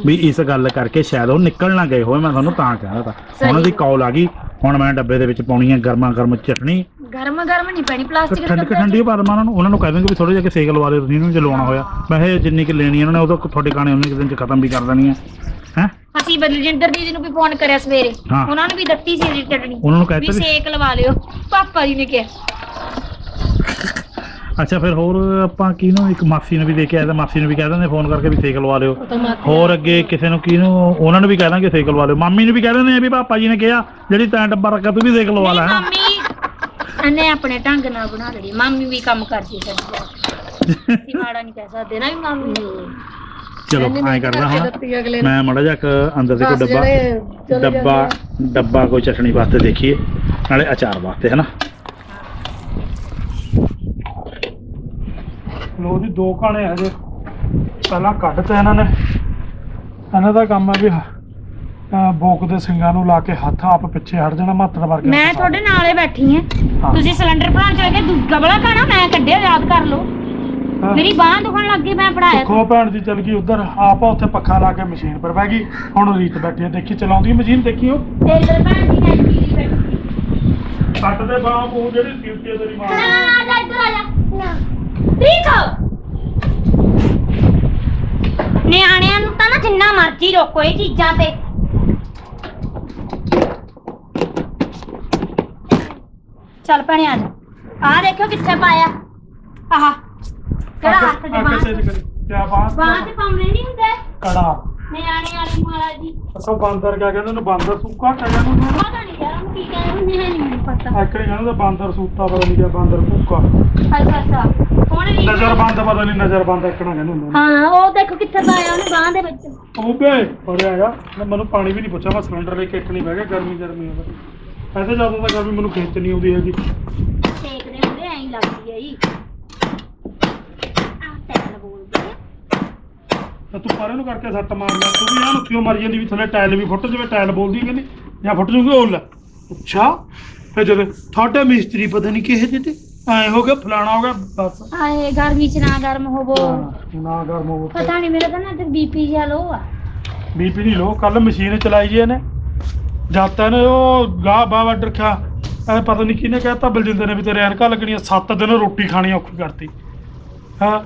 ਵੀ ਇਸ ਗੱਲ ਕਰਕੇ ਸ਼ਾਇਦ ਉਹ ਨਿਕਲ ਨਾ ਗਏ ਹੋਏ ਮੈਂ ਤੁਹਾਨੂੰ ਤਾਂ ਕਹਿੰਦਾ ਤਾਂ ਸਹੀ। ਉਹਨਾਂ ਦੀ ਕਾਲ ਆ ਗਈ। ਹੁਣ ਮੈਂ ਡੱਬੇ ਦੇ ਵਿੱਚ ਪਾਉਣੀ ਹੈ ਗਰਮਾ ਗਰਮ ਚਟਣੀ। ਗਰਮ ਗਰਮ ਨਹੀਂ ਪੈਣੀ ਪਲਾਸਟਿਕ ਠੰਡ ਠੰਡੀ ਪਾ ਉਹਨਾਂ ਨੂੰ ਉਹਨਾਂ ਨੂੰ ਕਹਿ ਦਾਂਗੇ ਵੀ ਥੋੜੇ ਜਿਹਾ ਕਿ ਸੇਕ ਲਵਾ ਦਿਓ ਤੁਸੀਂ ਇਹਨੂੰ ਜੇ ਲਵਾਉਣਾ ਹੋਇਆ। ਮੈਂ ਇਹ ਜਿੰਨੀ ਕਿ ਲੈਣੀ ਉਹਨਾਂ ਨੇ ਉਦੋਂ ਤੁਹਾਡੇ ਗਾਣੇ ਉਹਨੇ ਦਿਨ ਚ ਖਤਮ ਵੀ ਕਰ ਦੇਣੀ ਹੈ ਹੈ? ਅਸੀਂ ਬਲਜਿੰਦਰ ਦੀਦੀ ਨੂੰ ਵੀ ਫੋਨ ਕਰਿਆ ਸਵੇਰੇ ਹਾਂ। ਉਹਨਾਂ ਨੂੰ ਵੀ ਦਿੱਤੀ ਸੀ ਜੀ ਚਟਣੀ ਉਹਨਾਂ ਨੂੰ ਵੀ ਕਹਿਤਾ ਵੀ ਸੇਕ ਲਵਾ ਲਿਓ ਪਾਪਾ ਜੀ ਨੇ ਕਿਹਾ। ਅੱਛਾ ਫਿਰ ਹੋਰ ਆਪਾਂ ਕਿਹਨੂੰ ਇੱਕ ਮਾਸੀ ਨੂੰ ਵੀ ਦੇ ਕੇ ਆਇਆ ਤਾਂ ਮਾਸੀ ਨੂੰ ਵੀ ਕਹਿ ਦਿੰਦੇ ਫੋਨ ਕਰਕੇ ਵੀ ਸੇਕ ਲਵਾ ਲਿਓ ਹੋਰ ਅੱਗੇ ਕਿਸੇ ਨੂੰ ਕਿਹਨੂੰ ਉਹਨਾਂ ਨੂੰ ਵੀ ਕਹਿ ਦਾਂਗੇ ਸੇਕ ਲਵਾ ਲਿਓ ਮਾਮੀ ਨੂੰ ਵੀ ਕਹਿ ਦਿੰਦੇ ਆ ਵੀ ਪਾਪਾ ਜੀ ਨੇ ਕਿਹਾ ਜਿਹੜੀ ਤੈਂ ਡੱਬਾ ਰੱਖਿਆ ਤੂੰ ਵੀ ਸੇਕ ਲਵਾ ਲੈ ਹੈਂ। ਮੰਮੀ ਇਹਨੇ ਆਪਣੇ ਢੰਗ ਨਾਲ ਬਣਾ ਲਈ ਮੰਮੀ ਵੀ ਕੰਮ ਕਰਦੀ ਸੱਜੀ ਅਸੀਂ ਮਾੜਾ ਨਹੀਂ ਕਹਿ ਸਕਦੇ ਨਾ ਵੀ ਮੰਮੀ। ਚਲੋ ਐਂ ਕਰਦਾ ਅਗਲੇ ਮੈਂ ਮੜਾ ਜਾ ਅੰਦਰ ਦੇ ਕੋਈ ਡੱਬਾ ਡੱਬਾ ਡੱਬਾ ਕੋਈ ਚਟਣੀ ਵਾਸਤੇ ਦੇਖੀਏ। ਨਾਲੇ ਅਚਾਰ ਵਾਸਤੇ ਹੈਨਾ? ਲੋ ਜੀ ਦੋ ਕਾਣੇ ਹਜੇ ਪਹਿਲਾਂ ਕੱਢ ਤੇ ਇਹਨਾਂ ਨੇ। ਇਹਨਾਂ ਦਾ ਕੰਮ ਹੈ ਵੀ ਅਹ, ਬੋਕ ਦੇ ਸਿੰਘਾਂ ਨੂੰ ਲਾ ਕੇ ਹੱਥ ਆਪ ਪਿੱਛੇ ਹਟ ਜਾਣਾ ਮਾਤਰ ਵਰਗੇ ਮੈਂ ਤੁਹਾਡੇ ਨਾਲੇ ਬੈਠੀ ਆ ਹਾਂ। ਤੁਸੀਂ ਸਿਲੰਡਰ ਭਰਾਉਣ ਚਲੇ ਗਏ ਦੂ- ਗਬਲਾ ਖਾਣਾ ਮੈਂ ਕੱਢਿਆ ਯਾਦ ਕਰ ਲਓ। ਹਾਂ। ਮੇਰੀ ਬਾਹ ਦੁਖਣ ਲੱਗ ਗਈ ਮੈਂ ਪੜਾਇਆ ਦੇਖੋ ਭੈਣ ਜੀ ਚਲ ਗਈ ਉਧਰ ਆਪ ਉੱਥੇ ਪੱਖਾ ਲਾ ਕੇ ਮਸ਼ੀਨ ਪਰ ਬਹਿ ਗਈ। ਹੁਣ ਰੀਤ ਬੈਠੀ ਹੈ ਦੇਖੀ ਚਲਾਉਂਦੀ ਮਸ਼ੀਨ ਦੇਖੀ ਉਹ ਟੇਲਰ ਭੈਣ ਜੀ ਨੇ ਕੀ ਬੈਠੀ। ਕੱਟ ਦੇ ਬਾਹ ਉਹ ਜਿਹੜੀ ਹੈ ਤੇਰੀ ਮਾਂ। ਦੀ। ਨਿਆਣਿਆਂ ਨੂੰ ਤਾਂ ਨਾ ਜਿੰਨਾ ਮਰਜ਼ੀ ਰੋਕੋ ਇਹ ਚੀਜ਼ਾਂ ਤੇ। ਚੱਲ ਭੈਣੇ ਆ ਜਾ। ਦੇਖਿਓ ਕਿੱਥੇ ਪਾਇਆ। ਆਹ ਕਿਹੜਾ ਹੱਥ ਦੇ ਆ ਕਿਸੇ ਬਾਹਰ ਕਰੀ। ਕਿਆ ਬਾਤ ਬਾਹਰ ਤੇ ਪਾਉਣੇ ਨਹੀਂ ਹੁੰਦੇ? ਕੜਾ। ਨਿਆਣੇ ਵਾਲੀ ਮਾਲਾ ਜੀ। ਅਸਾਂ ਬਾਂਦਰ ਕਿਆ ਕਹਿੰਦੇ ਉਹਨੂੰ ਬਾਂਦਰ ਸੁੱਕਾ ਕਿਆ ਕਹਿੰਦੇ ਉਹਨੂੰ ਪਤਾ ਨਹੀਂ ਯਾਰ ਉਹਨੂੰ ਕੀ ਕਹਿੰਦੇ ਹੁੰਦੇ ਹੈ ਨਹੀਂ ਮੈਨੂੰ ਪਤਾ। ਐਕੜੀ ਕਹਿੰਦੇ ਉਹਦਾ ਬਾਂਦਰ ਸੂਤਾ ਪਤਾ ਨਹੀਂ ਕਿਆ ਬਾਂਦਰ ਭੁੱਕਾ ਅੱਛਾ ਅੱਛਾ। ਹੁਣ ਵੀ ਨਜ਼ਰ ਬੰਦ ਪਤਾ ਨਹੀਂ ਨਜ਼ਰ ਬੰਦ ਐਕਣਾ ਕਹਿੰਦੇ ਹੁੰਦੇ ਨੇ। ਹਾਂ ਉਹ ਦੇਖੋ ਕਿੱਥੇ ਪਾਇਆ ਉਹਨੇ ਬਾਹ ਦੇ ਵਿੱਚ। ਉਹ ਬੇ ਪੜਿਆ ਆ ਮੈਂ ਮੈਨੂੰ ਪਾਣੀ ਵੀ ਨਹੀਂ ਪੁੱਛਿਆ ਮੈਂ ਸਿਲੰਡਰ ਲੈ ਕੇ ਇੱਕਣੀ ਬਹਿ ਗਿਆ ਗਰਮੀ ਗਰਮੀ ਹੋ ਗਈ। ਐਸੇ ਜਦੋਂ ਤੱਕ ਗਰਮੀ ਮੈਨੂੰ ਖੇਚ ਨਹੀਂ ਆਉਂਦੀ ਹੈਗੀ। ਸੇਕਦੇ ਹੁੰਦੇ ਐਂ ਹੀ ਲੱਗਦੀ ਹੈ ਜੀ। ਆ ਟੈਲ ਬੋਲਦੇ ਆ। ਤਾਂ ਤੂੰ ਪਰੇ ਨੂੰ ਕਰਕੇ ਸੱਟ ਮਾਰ ਲਿਆ ਤੂੰ ਵੀ ਐਨ ਉੱਥੀਓ ਮਰ ਜਾਂਦੀ ਵੀ ਥੱਲੇ ਟਾਇਲ ਵੀ ਫੁੱਟ ਜਾਵੇ ਟਾਇਲ ਬੋਲਦੀ ਕਿ ਨਹੀਂ ਜਾਂ ਫੁੱਟ ਜੂਗੀ ਉਹ ਲੈ। ਅੱਛਾ ਫਿਰ ਜਦੋਂ ਤੁਹਾਡੇ ਮਿਸਤਰੀ ਪਤਾ ਨਹੀਂ ਕਿਹੇ ਜਿਹੇ ਤੇ ਐ ਹੋ ਗਿਆ ਫਲਾਣਾ ਹੋ ਗਿਆ ਬਸ। ਹਾਏ ਗਰਮੀ ਚ ਨਾ ਗਰਮ ਹੋਵੋ। ਹਾਂ, ਨਾ ਗਰਮ ਹੋ ਪਤਾ ਨਹੀਂ ਮੇਰਾ ਤਾਂ ਨਾ ਤੇ ਬੀਪੀ ਜਿਹਾ ਲੋ ਆ। ਬੀਪੀ ਨਹੀਂ ਲੋ ਕੱਲ ਮਸ਼ੀਨ ਚਲਾਈ ਜੀ ਇਹਨੇ। ਜਾਤਾ ਨੇ ਉਹ ਗਾਹ ਬਾਹ ਵੱਢ ਰੱਖਿਆ ਐ ਪਤਾ ਨਹੀਂ ਕਿਹਨੇ ਕਹਿਤਾ ਬਲਜਿੰਦਰ ਨੇ ਵੀ ਤੇਰੇ ਐਨਕਾਂ ਲੱਗਣੀਆਂ 7 ਦਿਨ ਰੋਟੀ ਖਾਣੀ ਔਖੀ ਕਰਤੀ। ਹਾਂ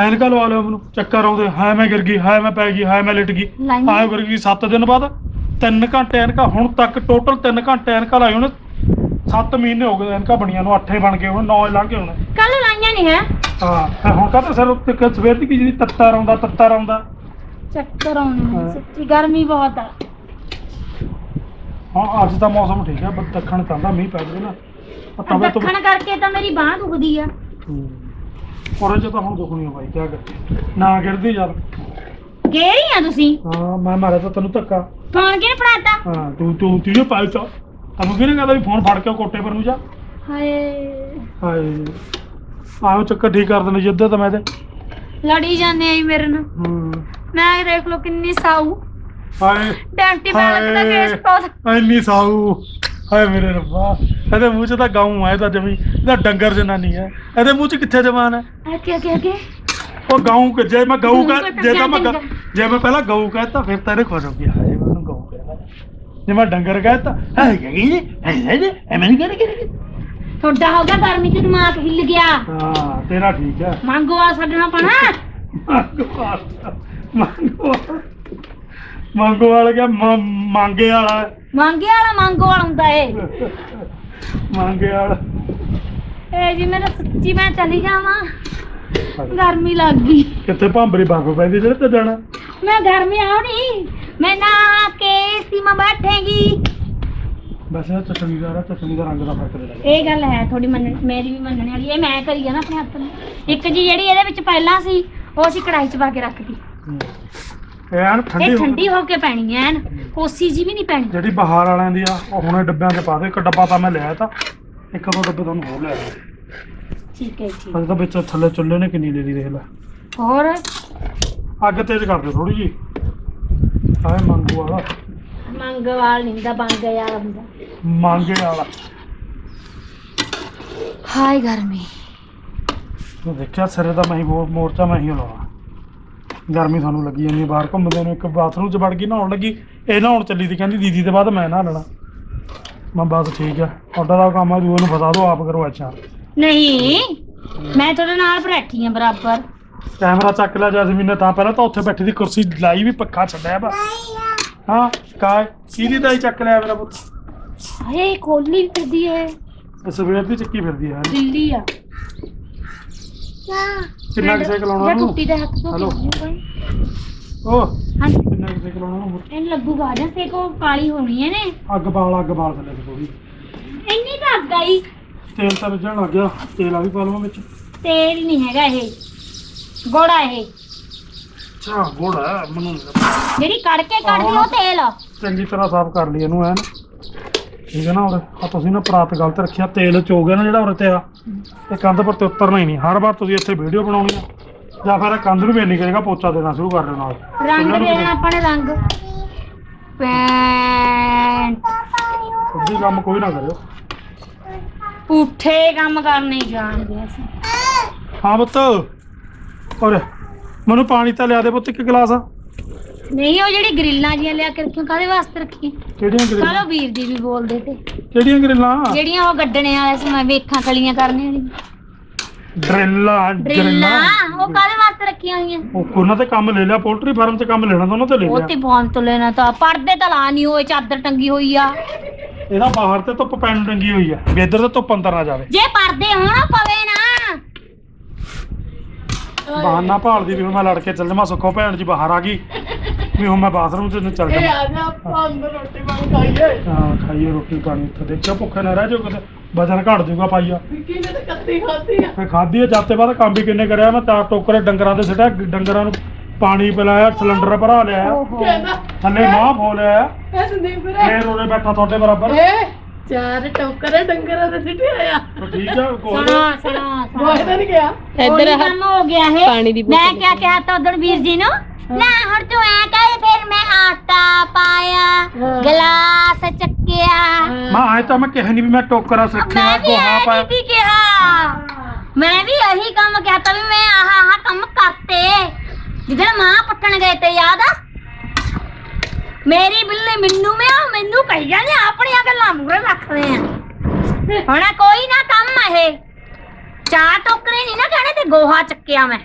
ਐਨਕਾਂ ਲਵਾ ਲਿਆ ਮੈਨੂੰ ਚੱਕਰ ਆਉਂਦੇ ਹਾਏ ਮੈਂ ਗਿਰ ਗਈ ਹਾਏ ਮੈਂ ਪੈ ਗਈ ਹਾਏ ਮੈਂ ਲਿਟ ਗਈ ਲਾਈਨਾਂ- ਹਾਏ ਗਿਰ ਗਈ 7 ਦਿਨ ਬਾਅਦ 3 ਘੰਟੇ ਐਨਕਾਂ ਹੁਣ ਤੱਕ ਟੋਟਲ 3 ਘੰਟੇ ਐਨਕਾਂ ਲਾਈ ਹੁਣ 7 ਮਹੀਨੇ ਹੋ ਗਏ ਐਨਕਾਂ ਬਣੀਆਂ ਨੂੰ 8 ਬਣ ਗਏ ਹੁਣ 9 ਲੰਘ ਗਏ ਹੁਣ। ਕੱਲ ਲਾਈਆਂ ਨਹੀਂ ਹੈ? ਹਾਂ ਫਿਰ ਹੁਣ ਕਹਤਾ ਸਰ ਉੱਤੇ ਕਿ ਸਵੇਰ ਦੀ ਕੀ ਜਿਹੜੀ ਤੱਤਾ ਆਉਂਦਾ ਤੱਤਾ ਆਉਂਦਾ ਚੱਕਰ ਆਉਣੇ ਹਾਂ। ਸੱਚੀ ਗਰਮੀ ਬਹੁਤ ਆ। ਹਾਂ ਅੱਜ ਤਾਂ ਮੌਸਮ ਠੀਕ ਹੈ ਬਸ ਦੱਖਣ ਤਾਂ ਮੀਂਹ ਪੈ ਜਾਵੇ ਨਾ। ਆਹ ਤਵੇ ਤੋਂ ਦੱਖਣ ਕਰਕੇ ਤਾਂ ਮੇਰੀ ਬਾਹ ਦੁਖਦੀ ਆ। ਔਰੰਜ ਤਾਂ ਹੁਣ ਦੁਖਣੀ ਹੋ ਬਾਈ ਕਿਆ ਕਰੀਏ। ਨਾ ਗਿਰਦੀ ਯਾਰ। ਗੇਰੀ ਆ ਤੁਸੀਂ? ਹਾਂ ਮੈਂ ਮਾਰਿਆ ਤਾਂ ਤੈਨੂੰ ਧੱਕਾ। ਫੋਨ ਕਿਹਨੇ ਫੜਾਤਾ? ਹਾਂ ਤੂੰ ਤੂੰ ਤੀਨੇ ਪਾਈ ਤਾ ਤੈਨੂੰ ਕਿਹਨੇ ਕਹਦਾ ਵੀ ਫੋਨ ਫੜ ਕੇ ਕੋਟੇ ਪਰ ਨੂੰ ਜਾ? ਹਾਏ। ਹਾਏ। ਆਹੋ ਚੱਕਰ ਠੀਕ ਕਰ ਦੇਣੇ ਜਿੱਦਾਂ ਤਾਂ ਮੈਂ ਤੇ। ਲੜੀ ਜਾਂਦੇ ਆ ਜੀ ਮੇਰੇ ਨਾਲ। ਹੂੰ। ਮੈਂ ਦੇਖ ਲਓ ਕਿੰਨੀ ਸਾਊ। ਹਾਏ ਡੈਂਟੀ ਬੈਲਟ ਦਾ ਕੇਸ ਪਾਸ ਇੰਨੀ ਸਾਊ। ਹਾਏ ਮੇਰੇ ਰੱਬਾ। ਇਹਦੇ ਮੂੰਹ 'ਚ ਤਾਂ ਗਾਉਂ ਆ ਇਹਦਾ ਜਮੀ। ਇਹਦਾ ਡੰਗਰ ਜਨਾਨੀ ਹੈ। ਇਹਦੇ ਮੂੰਹ 'ਚ ਕਿੱਥੇ ਜਵਾਨ ਹੈ? ਅੱਗੇ ਅੱਗੇ ਅੱਗੇ। ਉਹ ਗਾਉਂ ਕਿ ਜੇ ਮੈਂ ਗਊ ਕਹ ਗਊ ਜੇ ਤਾਂ ਮੈਂ ਗ- ਜੇ ਮੈਂ ਪਹਿਲਾਂ ਗਊ ਕਹਿਤਾ ਫਿਰ ਤਾਂ ਖੁਸ਼ ਹੋ ਗਿਆ। ਹਾਏ ਮੈਨੂੰ ਗਊ ਕਹਿਤਾ। ਜੇ ਮੈਂ ਡੰਗਰ ਕਹਿਤਾ ਹੈ ਕੀ ਜੀ? ਹੈ ਜੀ ਐਵੇਂ ਨਹੀਂ ਕਰੀ ਤੁਹਾਡਾ ਹੋ ਗਿਆ ਗਰਮੀ ਚ ਦਿਮਾਗ ਹਿੱਲ ਗਿਆ। ਹਾਂ ਤੇਰਾ ਠੀਕ ਹੈ। ਮੰਗੋ ਆ ਛੱਡਣਾ ਪਣਾ। ਮੰਗੋ ਮੰਗੋ ਵਾਲਾ ਗਿਆ ਮੰਗੇ ਵਾਲਾ? ਮੰਗੇ ਵਾਲਾ ਮੰਗੋ ਵਾਲਾ ਹੁੰਦਾ ਏ ਮੰਗੇ ਵਾਲਾ। ਏ ਜੀ ਮੇਰਾ ਸੱਚੀ ਮੈਂ ਚਲੀ ਜਾਵਾਂ। ਗਰਮੀ ਲੱਗ ਗਈ। ਕਿੱਥੇ ਭਾਂਬਰੀ ਬਾਗੋ ਪੈਂਦੀ ਜਿਹੜੇ ਤੇ ਜਾਣਾ? ਮੈਂ ਗਰਮੀ ਆਉਣੀ ਮੈਂ ਨਾ ਕੇ ਸੀਮਾ ਬੈਠੇਗੀ। ਬਸ ਇਹ ਚਟਨੀ ਦਾ ਚਟਨੀ ਦਾ ਰੰਗ ਦਾ ਫ਼ਰਕ ਦੇ ਲੱਗਾ ਇਹ ਗੱਲ ਹੈ ਥੋੜੀ ਮੰਨ ਮੇਰੀ ਵੀ ਮੰਨਣ ਵਾਲੀ ਇਹ ਮੈਂ ਕਰੀ ਆ ਨਾ ਆਪਣੇ ਹੱਥ ਨੂੰ। ਇੱਕ ਜੀ ਜਿਹੜੀ ਇਹਦੇ ਵਿੱਚ ਪਹਿਲਾਂ ਸੀ ਉਹ ਅਸੀਂ ਕੜਾਈ ਚ ਪਾ ਕੇ ਰੱਖਦੀ ਐਨ ਠੰਡੀ ਇਹ ਹੋ- ਠੰਡੀ ਹੋ ਕੇ ਪੈਣੀ ਐ ਐਨ ਕੋਸੀ ਜੀ ਵੀ ਨਹੀਂ ਪੈਣੀ। ਜਿਹੜੀ ਬਾਹਰ ਵਾਲਿਆਂ ਦੀ ਆ ਉਹ ਹੁਣੇ ਡੱਬਿਆਂ 'ਚ ਪਾ ਦੇ ਇੱਕ ਡੱਬਾ ਤਾਂ ਮੈਂ ਲਿਆ ਤਾਂ ਇੱਕ ਦੋ ਡੱਬੇ ਤੁਹਾਨੂੰ ਹੋਰ ਲਿਆ ਠੀਕ ਹੈ ਜੀ ਅਜੇ ਤਾਂ ਵਿੱਚ ਥੱਲੇ ਚੁੱਲ੍ਹੇ ਨੇ ਕਿੰਨੀ ਦੇਰੀ ਦੇਖ ਲੈ। ਹੋਰ? ਅੱਗ ਤੇਜ਼ ਕਰ ਦਿਓ ਥੋੜੀ ਜੀ। ਆਏ ਮੰਗੂ ਵਾਲਾ। ਮੰਗਵਾਲ ਨਹੀਂ ਦਾ ਬਣ ਗਿਆ ਹੁੰਦਾ। ਮੰਗੇ ਵਾਲਾ। ਹਾਏ ਗਰਮੀ। ਤੂੰ ਦੇਖਿਆ ਸਿਰੇ ਦਾ ਮੈਂ ਹੀ ਮੋਰਚਾ ਮੈਂ ਹੀ ਲਾਉਣਾ। ਗਰਮੀ ਸਾਨੂੰ ਲੱਗੀ ਜਾਂਦੀ ਹੈ ਬਾਹਰ ਘੁੰਮਦੇ ਨੂੰ ਇੱਕ ਬਾਥਰੂਮ 'ਚ ਵੜ ਗਈ ਨਹਾਉਣ ਲੱਗੀ ਇਹ ਨਹਾਉਣ ਚੱਲੀ ਸੀ ਕਹਿੰਦੀ ਦੀਦੀ ਦੇ ਬਾਅਦ ਮੈਂ ਨਹਾ ਲੈਣਾ। ਮੈਂ ਬਸ ਠੀਕ ਆ ਤੁਹਾਡਾ ਦਾ ਕੰਮ ਆ ਦੂਏ ਨੂੰ ਫਸਾ ਦਿਓ ਆਪ ਕਰੋ ਅੱਛਾ। ਨਹੀਂ ਮੈਂ ਤੁਹਾਡੇ ਨਾਲ ਬੈਠੀ ਆ ਬਰਾਬਰ। ਕੈਮਰਾ ਚੱਕ ਲਿਆ ਜੈਸਮੀਨ ਨੇ ਤਾਂ ਪਹਿਲਾਂ ਤਾਂ ਉੱਥੇ ਬੈਠੀ ਦੀ ਕੁਰਸੀ ਲਾਈ ਵੀ ਪੱਖਾ ਛੱਡਿਆ ਵਾ ਹਾਂ ਕਾਇ ਸੀਰੀ ਦਾ ਹੀ ਚੱਕ ਲਿਆ ਮੇਰਾ ਪੁੱਤ? ਹਾਏ ਕੋਲੀ ਫਿਰਦੀ ਇਹ ਸਵੇਰ ਦੀ ਚੱਕੀ ਫਿਰਦੀ ਹੈ ਦਿੱਲੀ ਆ। ਕਿੰਨਾ ਕੁ ਸੇਕ ਲਾਉਣਾ ਜਾਂ ਉਹਨੂੰ? ਟੁੱਟੀ ਦੇ ਹੱਥ ਤੋਂ ਹੈਲੋ। ਉਹ ਹਾਂਜੀ। ਕਿੰਨਾ ਕੁ ਸੇਕ ਲਾਉਣਾ ਉਹਨੂੰ? ਇਹਨੂੰ ਲੱਗੂਗਾ ਜਾਂ ਸੇ ਕੋ ਕਾਲੀ ਹੋਣੀ ਹੈ ਨੇ ਅੱਗ ਬਾਲ ਅੱਗ ਬਾਲ ਥੱਲੇ ਥੋੜੀ ਇੰਨੀ ਤਾਂ ਅੱਗ ਆਈ। ਤੇਲ ਤਾਂ ਵੱਜਣ ਲੱਗ ਗਿਆ। ਤੇਲ ਆ ਵੀ ਪਾ ਲਵਾਂ ਵਿੱਚ। ਤੇਲ ਨਹੀਂ ਹੈਗਾ ਇਹ। ਗੋੜਾ ਇਹ। ਅੱਛਾ ਗੋੜਾ ਮੈਨੂੰ ਨੀ ਪਤਾ। ਜਿਹੜੀ ਕੜ ਕੇ ਕੱਢਦੀ ਉਹ ਤੇਲ। ਆ। ਚੰਗੀ ਤਰ੍ਹਾਂ ਸਾਫ਼ ਕਰ ਲਈ ਇਹਨੂੰ ਐਨ। ਠੀਕ ਹੈ ਨਾ ਉਰੇ ਆ ਤੁਸੀਂ ਨਾ ਪਰਾਤ ਗਲਤ ਰੱਖਿਆ ਤੇਲ ਚੋ ਗਿਆ ਨਾ ਜਿਹੜਾ ਉਰੇ ਤੇ ਆ ਇਹ ਕੰਧ ਪਰ ਤੇ ਉਤਰਨਾ ਹੀ ਨਹੀਂ। ਹਰ ਵਾਰ ਤੁਸੀਂ ਇੱਥੇ ਵੀਡੀਓ ਬਣਾਉਣੀ ਆ ਜਾਂ ਫਿਰ ਇਹ ਕੰਧ ਨੂੰ ਵੀ ਇੰਨੀ ਕਰੇਗਾ ਪੋਚਾ ਦੇਣਾ ਸ਼ੁਰੂ ਕਰ ਦੇਣਾ। ਰੰਗ ਦੇਣਾ ਆਪਾਂ ਨੇ ਰੰਗ। ਪੈਂਟ। ਸਿੱਧੀ ਕੰਮ ਕੋਈ ਨਾ ਕਰਿਓ। ਪੁੱਠੇ ਕੰਮ ਕਰਨੇ ਜਾਣਦੇ ਅਸੀਂ। ਹਾਂ ਪੁੱਤ। ਔਰ ਮੈਨੂੰ ਪਾਣੀ ਤਾਂ ਲਿਆ ਦੇ ਪੁੱਤ ਇੱਕ ਗਲਾਸ। ਨਹੀਂ ਉਹ ਜਿਹੜੀ ਗ੍ਰਿਲਾਂ ਜੀਆਂ ਲਿਆ ਕੇ ਰੱਖੀਆਂ ਕਾਹਦੇ ਵਾਸਤੇ ਰੱਖੀਆਂ? ਕਿਹੜੀਆਂ ਗਰਿੱਲਾਂ? ਚਲੋ ਵੀਰ ਜੀ ਵੀ ਬੋਲਦੇ ਤੇ? ਕਿਹੜੀਆਂ ਗਰਿੱਲਾਂ? ਜਿਹੜੀਆਂ ਉਹ ਗੱਡਣੇ ਵਾਲੇ ਸੀ ਮੈਂ ਵੇਖਾਂ ਕਲੀਆਂ ਕਰਨੀਆਂ ਨੇ। ਡਰਿੱਲਾਂ ਡਰਿੱਲਾਂ ਉਹ ਕਾਹਦੇ ਵਾਸਤੇ ਰੱਖੀਆਂ ਹੋਈਆਂ? ਉਹ ਉਹਨਾਂ ਤੇ ਕੰਮ ਲੈ ਲਿਆ ਪੋਲਟਰੀ ਫਾਰਮ 'ਚ ਕੰਮ ਲੈਣਾ ਤਾਂ ਉਹਨਾਂ ਤੇ ਲੈ ਉਹ ਲਿਆ। ਤੇ ਫੋਨ ਤੋਂ ਲੈਣਾ ਤਾਂ ਪਰਦੇ ਤਾਂ ਲਾ ਨਹੀਂ ਹੋਏ ਚਾਦਰ ਟੰਗੀ ਹੋਈ ਆ। ਇਹਦਾ ਬਾਹਰ ਤੇ ਧੁੱਪ ਪੈਣ ਟੰਗੀ ਹੋਈ ਆ ਵੀ ਇੱਧਰ ਤੇ ਧੁੱਪ ਅੰਦਰ ਨਾ ਜਾਵੇ। ਜੇ ਪਰਦੇ ਹੋਣ ਪਵੇ ਨਾ। ਬਹਾਨਾ ਭਾਲਦੀ ਵੀ ਹੁਣ ਮੈਂ ਲੜ ਕੇ ਚੱਲ ਜਾਵਾਂ ਸੁੱਖੋ ਭੈਣ ਜੀ ਬਾਹਰ ਆ ਗਈ। ਵੀ ਹੁਣ ਮੈਂ ਬਾਥਰੂਮ 'ਚ ਚੱਲ ਜਾਵਾਂ। ਆ ਜਾ ਆਪਾਂ ਅੰਦਰ ਰੋਟੀ ਪਾਣੀ ਖਾਈਏ। ਹਾਂ ਖਾਈਏ ਰੋਟੀ ਪਾਣੀ ਇੱਥੇ ਦੇਖਿਓ ਭੁੱਖੇ ਨਾ ਰਹਿ ਜਾਓ ਕਿਤੇ। ਵਜਨ ਘਟ ਜਾਊਗਾ ਪਾਈਆ। ਵਿੱਕੀ ਨੇ ਤਾਂ ਕੱਤੀ ਖਾਧੀ ਆ। ਫੇ ਖਾਧੀ ਆ ਜਾਤੇ ਬਾਅਦ ਕੰਮ ਵੀ ਕਿੰਨੇ ਕਰਿਆ। ਮੈਂ ਤਾਂ ਟੋਕਰੇ ਡੰਗਰਾਂ ਦੇ ਸਿੱਟਿਆ ਡੰਗਰਾਂ ਨੂੰ ਪਾਣੀ ਪਿਲਾਇਆ ਸਿਲੰਡਰ ਭਰਾ ਲਿਆ। ਓਹੋ ਕਹਿੰਦਾ ਥੱਲੇ ਮਾਂ ਫੋ ਲਿਆ। ਇਹ ਸੰਦੀਪ ਵੀਰੇ ਫੇਰ। ਉਹਨੇ ਬੈਠਾ ਤੁਹਾਡੇ ਬਰਾਬਰ। ਇਹ ਚਾਰ ਟੋਕਰੇ ਡੰਗਰਾਂ ਦੇ ਸਿੱਟੇ ਆ। ਤਾਂ ਠੀਕ ਆ ਕੋਈ ਸੁਣੋ ਸੁਣੋ ਤਾਂ ਨਹੀਂ ਗਿਆ। ਇੱਧਰ ਕੰਮ ਹੋ ਗਿਆ ਹੈ ਪਾਣੀ ਦੀ ਮੈਂ ਕਿਆ ਕਿਹਾ ਤਾਂ ਉਧਰ ਵੀਰ ਜੀ ਨੂੰ ਨਾ ਹੁਣ ਤੂੰ ਐ ਕਰ ਫਿਰ ਮੈਂ ਆਟਾ ਪਾਇਆ। ਗਲਾਸ ਚੱਕਿਆ। ਮਾਂ ਆਏ ਤਾਂ ਮੈਂ ਕਿਹਾ ਨਹੀਂ ਵੀ ਮੈਂ ਟੋਕਰਾ ਸਿੱਖਿਆ ਮੈਂ ਵੀ ਗੋਹਾ ਇਹ ਪਾਇਆ ਨਹੀਂ ਕਿਹਾ। ਮੈਂ ਵੀ ਇਹੀ ਕੰਮ ਕਿਹਾ ਤਾਂ ਵੀ ਮੈਂ ਆਹ ਆਹ ਕੰਮ ਕਰਤੇ। ਜਿੱਦਣ ਮਾਂ ਪੱਟਣ ਗਏ ਤੇ ਯਾਦ ਆ? ਮੇਰੀ ਬਿੱਲੀ ਮੈਨੂੰ ਮੈਂ ਮੈਨੂੰ ਕਹੀ ਜਾਂਦੇ ਆਪਣੀਆਂ ਗੱਲਾਂ ਮੂਰੇ ਰੱਖਦੇ ਆ। ਹੁਣ ਇਹ ਕੋਈ ਨਾ ਕੰਮ ਇਹ। ਚਾਰ ਟੋਕਰੇ ਨਹੀਂ ਨਾ ਕਹਿਣੇ ਤੇ ਗੋਹਾ ਚੱਕਿਆ ਮੈਂ।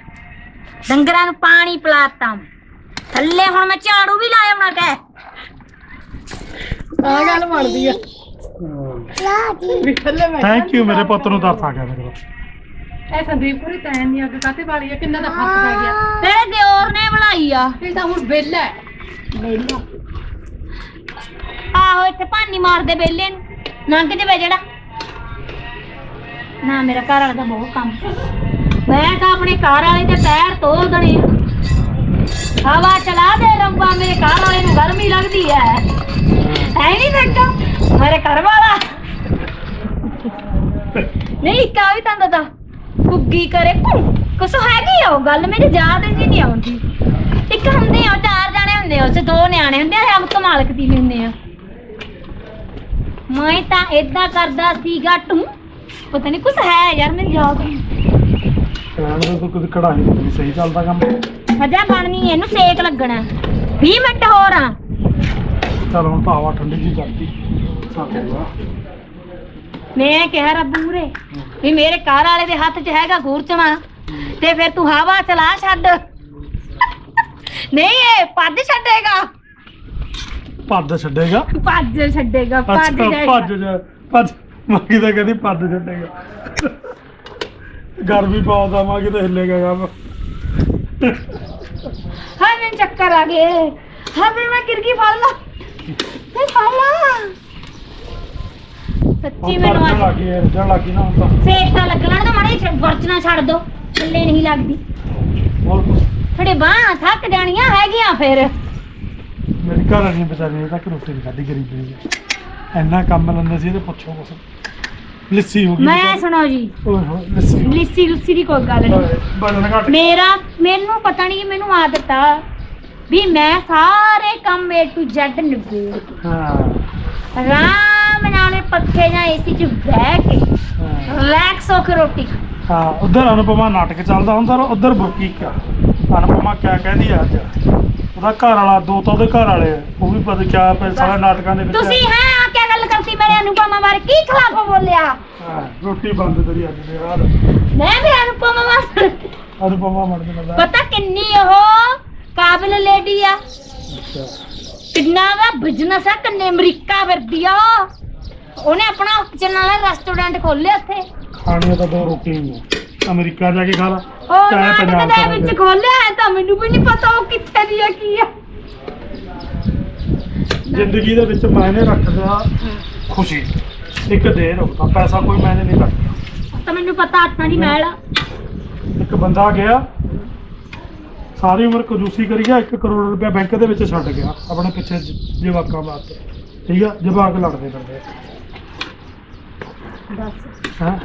ਡੰਗਰਾਂ ਨੂੰ ਪਾਣੀ ਪਿਲਾਤਾ ਮੈਂ। ਥੱਲੇ ਹੁਣ ਮੈਂ ਝਾੜੂ ਵੀ ਲਾਇਆ ਮੈਂ ਕਹਿ। ਆ ਗੱਲ ਬਣਦੀ ਆ। ਵੀ ਥੱਲੇ ਮੈਂ ਥੈਂਕ ਯੂ ਮੇਰੇ ਪੁੱਤ ਨੂੰ ਦੱਸ ਆ ਗਿਆ ਮੇਰੇ ਕੋਲ ਇਹ ਸੰਦੀਪ ਪੂਰੀ ਤੈਨ ਨਹੀਂ ਅੱਗੇ ਕਾਤੇ ਵਾਲੀ ਆ ਕਿੰਨਾ ਦਾ ਹੱਥ ਪੈ ਗਿਆ। ਤੇਰੇ ਦਿਓਰ ਨੇ ਬਣਾਈ ਆ। ਇਹ ਤਾਂ ਹੁਣ ਵਿਹਲਾ ਹੈ। ਆਹੋ ਇੱਥੇ ਭਾਨੀ ਮਾਰਦੇ ਬੇਲੇ ਨੂੰ। ਲੰਘ ਜਵੇ ਜਿਹੜਾ। ਨਾ ਮੇਰਾ ਘਰ ਵਾਲਾ ਤਾਂ ਬਹੁਤ ਕੰਮ ਮੈਂ ਤਾਂ ਆਪਣੇ ਘਰ ਵਾਲੇ ਦੇ ਪੈਰ ਧੋ ਦਣੇ ਹਵਾ ਚਲਾ ਦੇ ਰੱਬਾ, ਮੇਰੇ ਘਰ ਵਾਲੇ ਨੂੰ ਗਰਮੀ ਲੱਗਦੀ ਹੈ ਐ ਨਹੀਂ ਬੈਠਾ ਮੇਰੇ ਘਰ ਵਾਲਾ। ਨਹੀਂ ਕਾ ਤਾਂ ਦੱਸਦਾ ਕੁੱਗੀ ਕਰੇ ਕੁ, ਕੁਛ ਹੈਗੀ ਆ ਉਹ ਗੱਲ? ਮੇਰੇ ਯਾਦ ਹੀ ਨਹੀਂ ਆਉਂਦੀ। ਇੱਕ ਹੁੰਦੇ ਆ, ਚਾਰ ਜਾਣੇ ਹੁੰਦੇ ਆ ਉਹ 'ਚ ਦੋ ਨਿਆਣੇ ਹੁੰਦੇ ਆ ਆਪ ਕਮਾਲ ਕਤੀਲੇ ਹੁੰਦੇ ਆ। ਮੈਂ ਤਾਂ ਏਦਾਂ ਕਰਦਾ ਸੀਗਾ ਤੂੰ। ਪਤਾ ਨਹੀਂ ਕੁਛ ਹੈ ਯਾਰ, ਮੇਰੀ ਯਾਦ ਨਹੀਂ ਕਹਿਣ ਦਾ ਕੁਝ ਕਢਾਈ ਨਹੀਂ ਸਹੀ ਚੱਲਦਾ ਕੰਮ। ਮਜਾ ਬਣਨੀ ਇਹਨੂੰ ਸੇਕ ਲੱਗਣਾ 20 ਮਿੰਟ ਹੋਰ ਆ। ਚਲ ਹੁਣ ਤਾਂ ਹਵਾ ਠੰਡੀ ਜੀ ਸਾਡਾ ਮੈਂ ਕਿਹਾ ਰੱਬ ਮੂਰੇ ਵੀ ਮੇਰੇ ਘਰ ਵਾਲੇ ਦੇ ਹੱਥ 'ਚ ਹੈਗਾ ਖੂਰਚਣਾ ਤੇ ਫਿਰ ਤੂੰ ਹਵਾ ਚਲਾ ਛੱਡ। ਨਹੀਂ ਇਹ ਪੱਦ ਛੱਡੇਗਾ। ਪੱਦ ਛੱਡੇਗਾ? ਪੱਦ ਛੱਡੇਗਾ ਪੱਦ ਅੱਛਾ ਛੱਡੇਗਾ ਭੱਜ ਜਾ ਭੱਜ। ਮਾਗੀ ਤਾਂ ਕਹਿੰਦੀ ਪੱਦ ਛੱਡੇਗਾ। ਗਰਮੀ ਬਹੁਤ ਆ ਮਾਗੀ ਤਾਂ ਹਿੱਲੇਗਾ ਕੰਮ। ਹਾਂ ਮੈਨੂੰ ਚੱਕਰ ਆ ਗਏ। ਹਾਂ ਵੀ ਮੈਂ ਕਿਰਕੀ ਫੜ ਲਾ। ਮੈਂ ਫੜ ਲਾ। ਸੱਚੀ ਮੈਨੂੰ ਤਾਂ ਅੱਜ ਲੱਗੀ ਰਜਣ ਲੱਗੀ ਨਾ ਹੁਣ ਤਾਂ। ਸੇਕ ਤਾਂ ਲੱਗਣਾ ਤਾਂ ਮਾੜੇ ਵਰਚਣਾ ਛੱਡ ਦੋ। ਥੱਲੇ ਨਹੀਂ ਲੱਗਦੀ। ਹੋਰ ਕੁਛ? ਥੋੜੇ ਬਾਹਾਂ ਥੱਕ ਜਾਣੀਆਂ ਹੈਗੀਆਂ ਫਿਰ। ਮੇਰੀ ਘਰ ਵਾਲੀ ਨੇ ਤੱਕ ਰੋਟੀ ਨਹੀਂ ਖਾਦੀ ਗਰੀਬੀ ਨੇ। ਇੰਨਾ ਕੰਮ ਲੈਂਦੇ ਸੀ ਤੇ ਪੁੱਛੋ ਕੁਛ। ਲੱਸੀ ਹੋ ਗਈ। ਮੈਂ ਸੁਣੋ ਜੀ। ਓਏ ਹੋਏ ਲੱਸੀ ਲਿੱਸੀ ਲੁੱਸੀ ਦੀ ਕੋਈ ਗੱਲ ਨਹੀਂ। ਘਟ। ਮੇਰਾ ਮੈਨੂੰ ਪਤਾ ਨਹੀਂ ਮੈਨੂੰ ਆਦਤ ਆ ਵੀ ਮੈਂ ਸਾਰੇ ਕੰਮ A to Z ਨਿਬੇੜ ਕੇ ਹਾਂ। ਆਰਾਮ ਨਾਲ ਪੱਖੇ ਜਾਂ ਏਸੀ 'ਚ ਬਹਿ ਕੇ ਹਾਂ। ਰਿਲੈਕਸ ਹੋ ਕੇ ਰੋਟੀ ਖਾ। ਹਾਂ ਉਧਰ ਅਨੁਪਮਾ ਨਾਟਕ ਚੱਲਦਾ ਹੁੰਦਾ ਉਧਰ ਬੁਰਕੀ ਕਿਆ ਅਨੁਪਮਾ ਕਿਆ ਕਹਿੰਦੀ ਆ ਅੱਜ? ਉਹਦਾ ਘਰ ਵਾਲਾ ਦੋ ਤਾਂ ਉਹਦੇ ਘਰ ਵਾਲੇ ਆ। ਉਹ ਵੀ ਪਤਾ ਕਿਆ ਪੈ ਸਾਰੇ ਨਾਟਕਾਂ ਦੇ ਵਿੱਚ ਤੁਸੀਂ ਹਾਂ ਆ ਕੀ ਕਰਤੀ ਮੇਰੇ ਅਨੁਪਮਾ ਬਾਰੇ ਕੀ ਖਿਲਾਫ ਬੋਲਿਆ? ਹਾਂ, ਰੋਟੀ ਬੰਦ ਤੇਰੀ ਅੱਜ ਦੇ ਰਾਤ ਮੈਂ ਵੀ ਅਨੁਪਮਾ ਬਾਰੇ ਅਨੁਪਮਾ ਮੜ ਦੇ ਨਾਲ ਪਤਾ ਕਿੰਨੀ ਉਹ ਕਾਬਿਲ ਲੇਡੀ ਆ? ਅੱਛਾ ਕਿੰਨਾ ਦਾ ਬਿਜ਼ਨਸ ਆ ਕੰਨੇ ਅਮਰੀਕਾ ਵਰਦੀ ਆ ਉਹਨੇ ਆਪਣਾ ਚੱਲਣ ਵਾਲਾ ਰੈਸਟੋਰੈਂਟ ਖੋਲਿਆ ਉੱਥੇ। ਖਾਣੀਆਂ ਤਾਂ ਦੋ ਰੋਟੀਆਂ ਹੀ ਆ। ਅਮਰੀਕਾ ਜਾ ਕੇ ਖਾ ਲਾ। ਉਹ ਚਾਹੇ ਨਾਟਕ ਪੰਜਾਬ ਦੇ ਚ ਵਿੱਚ ਰਹਿ ਖੋਲਿਆ ਹੈ ਤਾਂ ਮੈਨੂੰ ਵੀ ਨਹੀਂ ਪਤਾ ਉਹ ਕਿੱਥੇ ਦੀ ਆ ਕੀ ਆ। ਜ਼ਿੰਦਗੀ ਦੇ ਵਿੱਚ ਮਾਇਨੇ ਰੱਖਦਾ। ਖੁਸ਼ੀ। ਇੱਕ ਦੇਰ ਹੁੰਦਾ ਪੈਸਾ ਕੋਈ ਮਾਇਨੇ ਨਹੀਂ ਰੱਖਦਾ ਤਾਂ ਮੈਨੂੰ ਪਤਾ ਹੱਥਾਂ ਦੀ ਮੈਲ ਆ। ਇੱਕ ਬੰਦਾ ਗਿਆ ਸਾਰੀ ਉਮਰ ਕੰਜੂਸੀ ਕਰੀ ਗਿਆ 1 ਕਰੋੜ ਰੁਪਇਆ ਬੈਂਕ ਦੇ ਵਿੱਚ ਛੱਡ ਗਿਆ ਆਪਣੇ ਪਿੱਛੇ ਜ- ਜਵਾਕਾਂ ਵਾਸਤੇ। ਠੀਕ ਆ? ਜਵਾਕ ਲੜਦੇ ਫਿਰਦੇ ਬਸ। ਹੈ?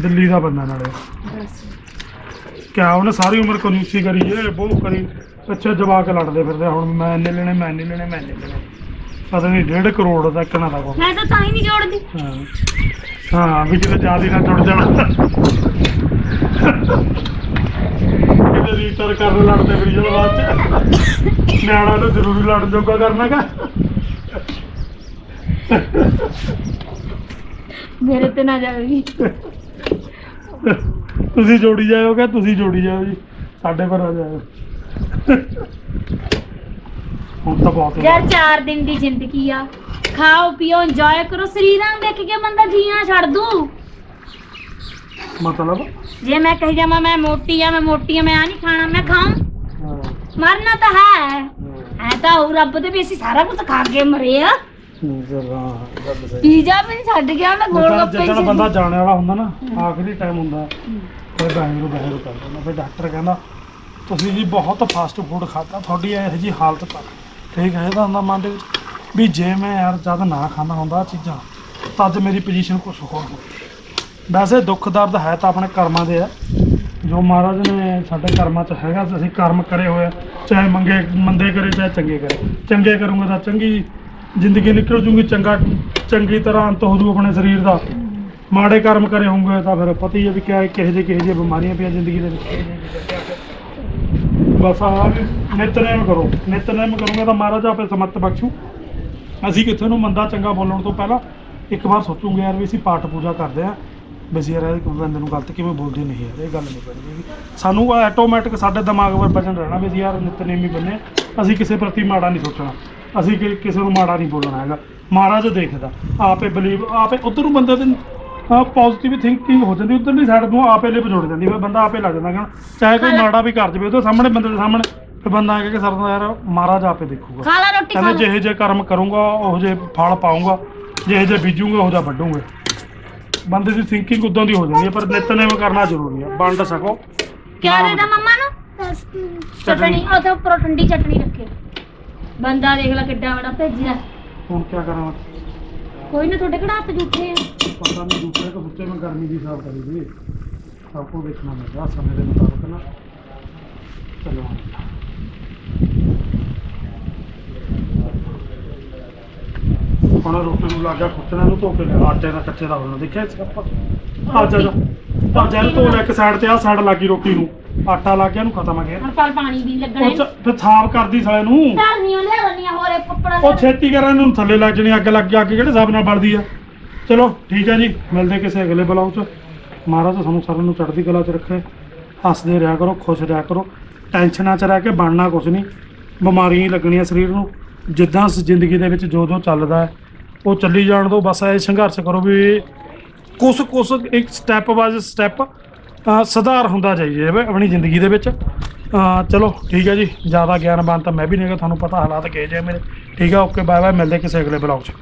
ਦਿੱਲੀ ਦਾ ਬੰਦਾ ਨਾਲੇ। ਬਸ। ਕਿਆ ਉਹਨੇ ਸਾਰੀ ਉਮਰ ਕੰਜੂਸੀ ਕਰੀ ਇਹ ਬਹੁਤ ਕਰੀ। ਪਿੱਛੇ ਜਵਾਕ ਲੜਦੇ ਫਿਰਦੇ ਹੁਣ ਮੈਂ ਇੰਨੇ ਲੈਣੇ ਮੈਂ ਇੰਨੇ ਲੈਣੇ ਮੈਂ ਇੰਨੇ ਲੈਣੇ। ਪਤਾ ਨਹੀਂ 1.5 ਕਰੋੜ ਦਾ ਕਿੰਨਾ ਦਾ ਮੈਂ ਤਾਂ ਤਾਂ ਹੀ ਨਹੀਂ ਜੋੜਦੀ। ਹਾਂ। ਹਾਂ ਵੀ ਕਿਤੇ ਜ਼ਿਆਦਾ ਨਾ ਜੁੜ ਜਾਣਾ। ਕਿਤੇ ਰੀਟਰ ਕਰਨ ਲੜਦੇ ਫਿਰ ਜਦੋਂ ਬਾਅਦ ਚ। ਨਿਆਣਾ ਨੂੰ ਜ਼ਰੂਰੀ ਲੜਨ ਜੋਗਾ ਕਰਨਾ ਕਾ ਮੇਰੇ ਤੇ ਨਾ ਜਾਵੇਗੀ ਤੁਸੀਂ ਜੋੜੀ ਜਾਓਗੇ ਤੁਸੀਂ ਜੋੜੀ ਜਾਓ ਜੀ। ਸਾਡੇ ਪਰ ਆ ਜਾਓ ਹੁਣ ਤਾਂ ਬਹੁਤ ਯਾਰ 4 ਦਿਨ ਦੀ ਜ਼ਿੰਦਗੀ ਆ। ਖਾਓ ਪੀਓ ਇੰਜੋਏ ਕਰੋ। ਸਰੀਰਾਂ ਨੂੰ ਦੇਖ ਕੇ ਬੰਦਾ ਜੀਣਾ ਛੱਡ ਦੂ। ਮਤਲਬ? ਜੇ ਮੈਂ ਕਹੀ ਜਾਵਾਂ ਮੈਂ ਮੋਟੀ ਆ ਮੈਂ ਮੋਟੀ ਆ ਮੈਂ ਆ ਨਹੀਂ ਖਾਣਾ ਮੈਂ ਖਾਂ ਹਾਂ, ਮਰਨਾ ਤਾਂ ਹੈ। ਹਾਂ, ਐ ਤਾਂ ਉਹ ਰੱਬ ਦੇ ਵੀ ਅਸੀਂ ਸਾਰਾ ਕੁਝ ਖਾ ਕੇ ਮਰੇ ਆ। ਜ਼ਰਾ ਗੱਲ ਸਹੀ। ਪੀਜ਼ਾ ਵੀ ਨੀ ਛੱਡ ਗਿਆ ਮੈਂ ਗੋਲ ਜਦੋਂ ਗੱਪੇ ਜਦੋਂ ਹੀ ਬੰਦਾ ਜਾਣੇ ਵਾਲਾ ਹੁੰਦਾ ਨਾ ਆਖਰੀ ਟਾਈਮ ਹੁੰਦਾ। ਫਿਰ ਬਹਿਰੂ ਬਹਿਰੂ ਕਰ ਦਿੰਦਾ ਫਿਰ ਡਾਕਟਰ ਕਹਿੰਦਾ ਤੁਸੀਂ ਜੀ ਬਹੁਤ ਫਾਸਟ ਫੂਡ ਖਾਧਾ ਤੁਹਾਡੀ ਇਹੋ ਜੀ ਹਾਲਤ ਤੱਕ ਠੀਕ ਹੈ, ਇਹਦਾ ਹੁੰਦਾ ਮਨ ਦੇ ਵਿੱਚ ਵੀ ਜੇ ਮੈਂ ਯਾਰ ਜਦ ਨਾ ਖਾਂਦਾ ਹੁੰਦਾ ਆਹ ਚੀਜ਼ਾਂ, ਤਾਂ ਅੱਜ ਮੇਰੀ ਪੋਜੀਸ਼ਨ ਕੁਛ ਹੋਰ ਹੁੰਦੀ ਵੈਸੇ ਦੁੱਖ ਦਰਦ ਹੈ ਤਾਂ ਆਪਣੇ ਕਰਮਾਂ ਦੇ ਆ। ਜੋ ਮਹਾਰਾਜ ਨੇ ਸਾਡੇ ਕਰਮਾਂ 'ਚ ਹੈਗਾ, ਅਸੀਂ ਕਰਮ ਕਰੇ ਹੋਏ ਆ, ਚਾਹੇ ਮੰਗੇ, ਮੰਦੇ ਕਰੇ, ਚਾਹੇ ਚੰਗੇ ਕਰੇ। ਚੰਗੇ ਕਰੂੰਗੇ ਤਾਂ ਚੰਗੀ ਜ਼ਿੰਦਗੀ ਨਿਕਲ ਜੂਗੀ, ਚੰਗਾ, ਚੰਗੀ ਤਰ੍ਹਾਂ ਅੰਤ ਹੋ ਜੂ ਆਪਣੇ ਸਰੀਰ ਦਾ। ਮਾੜੇ ਕਰਮ ਕਰੇ ਹੋਣਗੇ ਤਾਂ ਫਿਰ ਪਤਾ ਹੀ ਹੈ ਵੀ ਕਿਆ ਕਿਹੋ ਜਿਹੇ, ਕਿਹੋ ਜਿਹੀਆਂ ਬਿਮਾਰੀਆਂ ਪਈਆਂ ਜ਼ਿੰਦਗੀ ਦੇ ਵਿੱਚ ਕਿਹੋ ਜਿਹੀਆਂ ਚੀਜ਼ਾਂ ਕਿਆ ਕਿਆ। ਬਸ ਆ ਨਿਤਨੇਮ ਕਰੋ। ਨਿਤਨੇਮ ਕਰੋਗੇ ਤਾਂ ਮਹਾਰਾਜ ਆਪੇ ਸਮਤ ਬਖਸ਼ੂ। ਅਸੀਂ ਕਿੱਥੇ ਨੂੰ ਮੰਦਾ ਚੰਗਾ ਬੋਲਣ ਤੋਂ ਪਹਿਲਾਂ ਇੱਕ ਵਾਰ ਸੋਚੂਗੇ ਯਾਰ ਵੀ ਅਸੀਂ ਪਾਠ ਪੂਜਾ ਕਰਦੇ ਆ ਬਸ ਯਾਰ ਇਹ ਬੰਦੇ ਨੂੰ ਗਲਤ ਕਿਵੇਂ ਬੋਲਦੇ ਨਹੀਂ ਯਾਰ, ਇਹ ਗੱਲ ਨਹੀਂ ਕਰਨੀ ਸਾਨੂੰ ਆਟੋਮੈਟਿਕ ਸਾਡੇ ਦਿਮਾਗ 'ਤੇ ਵਜਨ ਰਹਿਣਾ ਵੀ ਅਸੀਂ ਯਾਰ ਨਿਤਨੇਮੀ ਬੰਨੇ ਅਸੀਂ ਕਿਸੇ ਪ੍ਰਤੀ ਮਾੜਾ ਨਹੀਂ ਸੋਚਣਾ। ਅਸੀਂ ਕਿਸੇ ਨੂੰ ਮਾੜਾ ਨਹੀਂ ਬੋਲਣਾ ਹੈਗਾ। ਮਹਾਰਾਜ ਦੇਖਦਾ, ਆਪੇ ਬਲੀਵ ਆਪੇ ਉਧਰ ਬੰਦੇ ਦੇ ਪੋਜ਼ਿਟਿਵ ਥਿੰਕਿੰਗ ਹੋ ਜਾਂਦੀ ਉਧਰਲੀ ਸਾਈਡ ਨੂੰ ਆਪੇ ਲਿਪ ਜੁੜ ਜਾਂਦੀ ਫਿਰ ਬੰਦਾ ਆਪੇ ਲੱਗ ਜਾਂਦਾ ਕਿ ਚਾਹੇ ਕੋਈ ਮਾੜਾ ਵੀ ਕਰ ਜਾਵੇ ਉਹਦੇ ਸਾਹਮਣੇ ਬੰਦੇ ਦੇ ਸਾਹਮਣੇ ਫਿਰ ਬੰਦਾ ਕਹੇ ਕਿ ਸਰਦਾ ਯਾਰ ਮਹਾਰਾਜ ਆਪੇ ਦੇਖੂਗਾ। ਖਾ ਲਾ ਰੋਟੀ ਖਾ ਕਹਿੰਦੇ ਲਾ ਜਿਹੇ ਜੇ ਕਰਮ ਕਰੂੰਗਾ ਉਹ ਜੇ ਫਲ ਪਾਉਂਗਾ ਜਿਹੇ ਜੇ ਬੀਜੂੰਗਾ ਉਹ ਜਿਹਾ ਵੱਢੂੰਗਾ। ਬੰਦੇ ਦੀ ਥਿੰਕਿੰਗ ਉਦਾਂ ਦੀ ਹੋ ਜਾਂਦੀ ਹੈ ਪਰ ਨਿਤਨੇਮ ਕਰਨਾ ਜ਼ਰੂਰੀ ਹੈ ਵੰਡ ਸਕੋ। ਕਿਆ ਦੇਦਾ ਮੰਮਾ ਨੂੰ? ਚਟਣੀ। ਉਹ ਤਾਂ ਉੱਪਰੋਂ ਠੰਡੀ ਚਟਣੀ ਰੱਖੇ। ਬੰਦਾ ਦੇਖ ਲੈ ਕਿੱਡਾ ਬੜਾ ਭੇਜਿਆ। ਹੁਣ ਕੀ ਕਰਾਂ? ਕੋਈ ਨਾ ਤੁਹਾਡੇ ਕਿਹੜਾ ਹੱਥ ਜੁੱਟੇ ਆ? ਪਤਾ ਨਹੀਂ ਦੂਸਰੇ ਕੋ ਬੱਚੇ ਮੈਂ ਗਰਮੀ ਦੀ ਹਿਸਾਬ ਕਰੀ ਜੀ ਸਭ ਕੋ ਦੇਖਣਾ ਮੈਂ ਜਾ ਸਮੇਂ ਦੇ ਮੁਤਾਬਕ ਨਾ। ਚਲੋ। ਹੁਣ ਰੋਟੀ ਨੂੰ ਲੱਗਾ ਖੁੱਟਣਾ ਨੂੰ ਧੋ ਕੇ ਲਿਆ। ਆਟੇ ਦਾ ਕੱਚੇ ਦਾ ਹੋਣਾ ਦੇਖਿਆ ਇਸ ਕੱਪ ਆ ਜਾ ਜਾ। ਆ ਜਾ ਧੋ ਲੈ, ਇੱਕ ਸਾਈਡ ਤੇ ਆ ਸਾਈਡ ਲੱਗੀ ਰੋਟੀ ਨੂੰ। ਆਟਾ ਲੱਗ ਗਿਆ ਇਹਨੂੰ ਖਤਮ ਆ ਗਿਆ। ਹੁਣ ਚੱਲ ਪਾਣੀ ਵੀ ਲੱਗਣਾ ਉਹ ਚ- ਫਿਰ ਸਾਫ਼ ਕਰਦੀ ਸਾਲੇ ਨੂੰ। ਧਰਨੀਆਂ ਲਿਆਉਣੀਆਂ ਹੋਰੇ ਪੱਪੜਾ ਉਹ ਛੇਤੀ ਕਰਨ ਨੂੰ ਥੱਲੇ ਲੱਗ ਜਣੀ ਅੱਗ ਲੱਗ ਗਿਆ ਅੱਗ ਕਿਹੜੇ ਹਿਸਾਬ ਨਾਲ ਬਲਦੀ ਆ? ਚਲੋ ਠੀਕ ਹੈ ਜੀ ਮਿਲਦੇ ਕਿਸੇ ਅਗਲੇ ਬਲੌਗ 'ਚ। ਮਹਾਰਾਜ ਸਾਨੂੰ ਸਾਰਿਆਂ ਨੂੰ ਚੜ੍ਹਦੀ ਕਲਾ 'ਚ ਰੱਖੇ। ਹੱਸਦੇ ਰਿਹਾ ਕਰੋ ਖੁਸ਼ ਰਿਹਾ ਕਰੋ। ਟੈਨਸ਼ਨਾਂ 'ਚ ਰਹਿ ਕੇ ਬਣਨਾ ਕੁਝ ਨਹੀਂ। ਬਿਮਾਰੀਆਂ ਹੀ ਲੱਗਣੀਆਂ ਸਰੀਰ ਨੂੰ। ਜਿੱਦਾਂ ਸ- ਜ਼ਿੰਦਗੀ ਦੇ ਵਿੱਚ ਜੋ ਜੋ ਚੱਲਦਾ ਹੈ ਉਹ ਚੱਲੀ ਜਾਣ ਤੋਂ ਬਸ ਇਹ ਸੰਘਰਸ਼ ਕਰੋ ਵੀ ਕੁਛ ਕੁਛ ਇੱਕ ਸਟੈਪ ਬਾਅਦ ਸਟੈਪ ਸੁਧਾਰ ਹੁੰਦਾ ਜਾਈਏ ਆਪਣੀ ਜ਼ਿੰਦਗੀ ਦੇ ਵਿੱਚ। ਚਲੋ, ਠੀਕ ਹੈ ਜੀ, ਜ਼ਿਆਦਾ ਗਿਆਨਵਾਨ ਤਾਂ ਮੈਂ ਵੀ ਨਹੀਂ ਤੁਹਾਨੂੰ ਪਤਾ ਹਾਲਾਤ ਕਿਹੋ ਜਿਹੇ ਮੇਰੇ। ਠੀਕ ਹੈ, ਓਕੇ ਬਾਏ ਬਾਏ ਮਿਲਦੇ ਕਿਸੇ ਅਗਲੇ ਬਲੌਗ 'ਚ।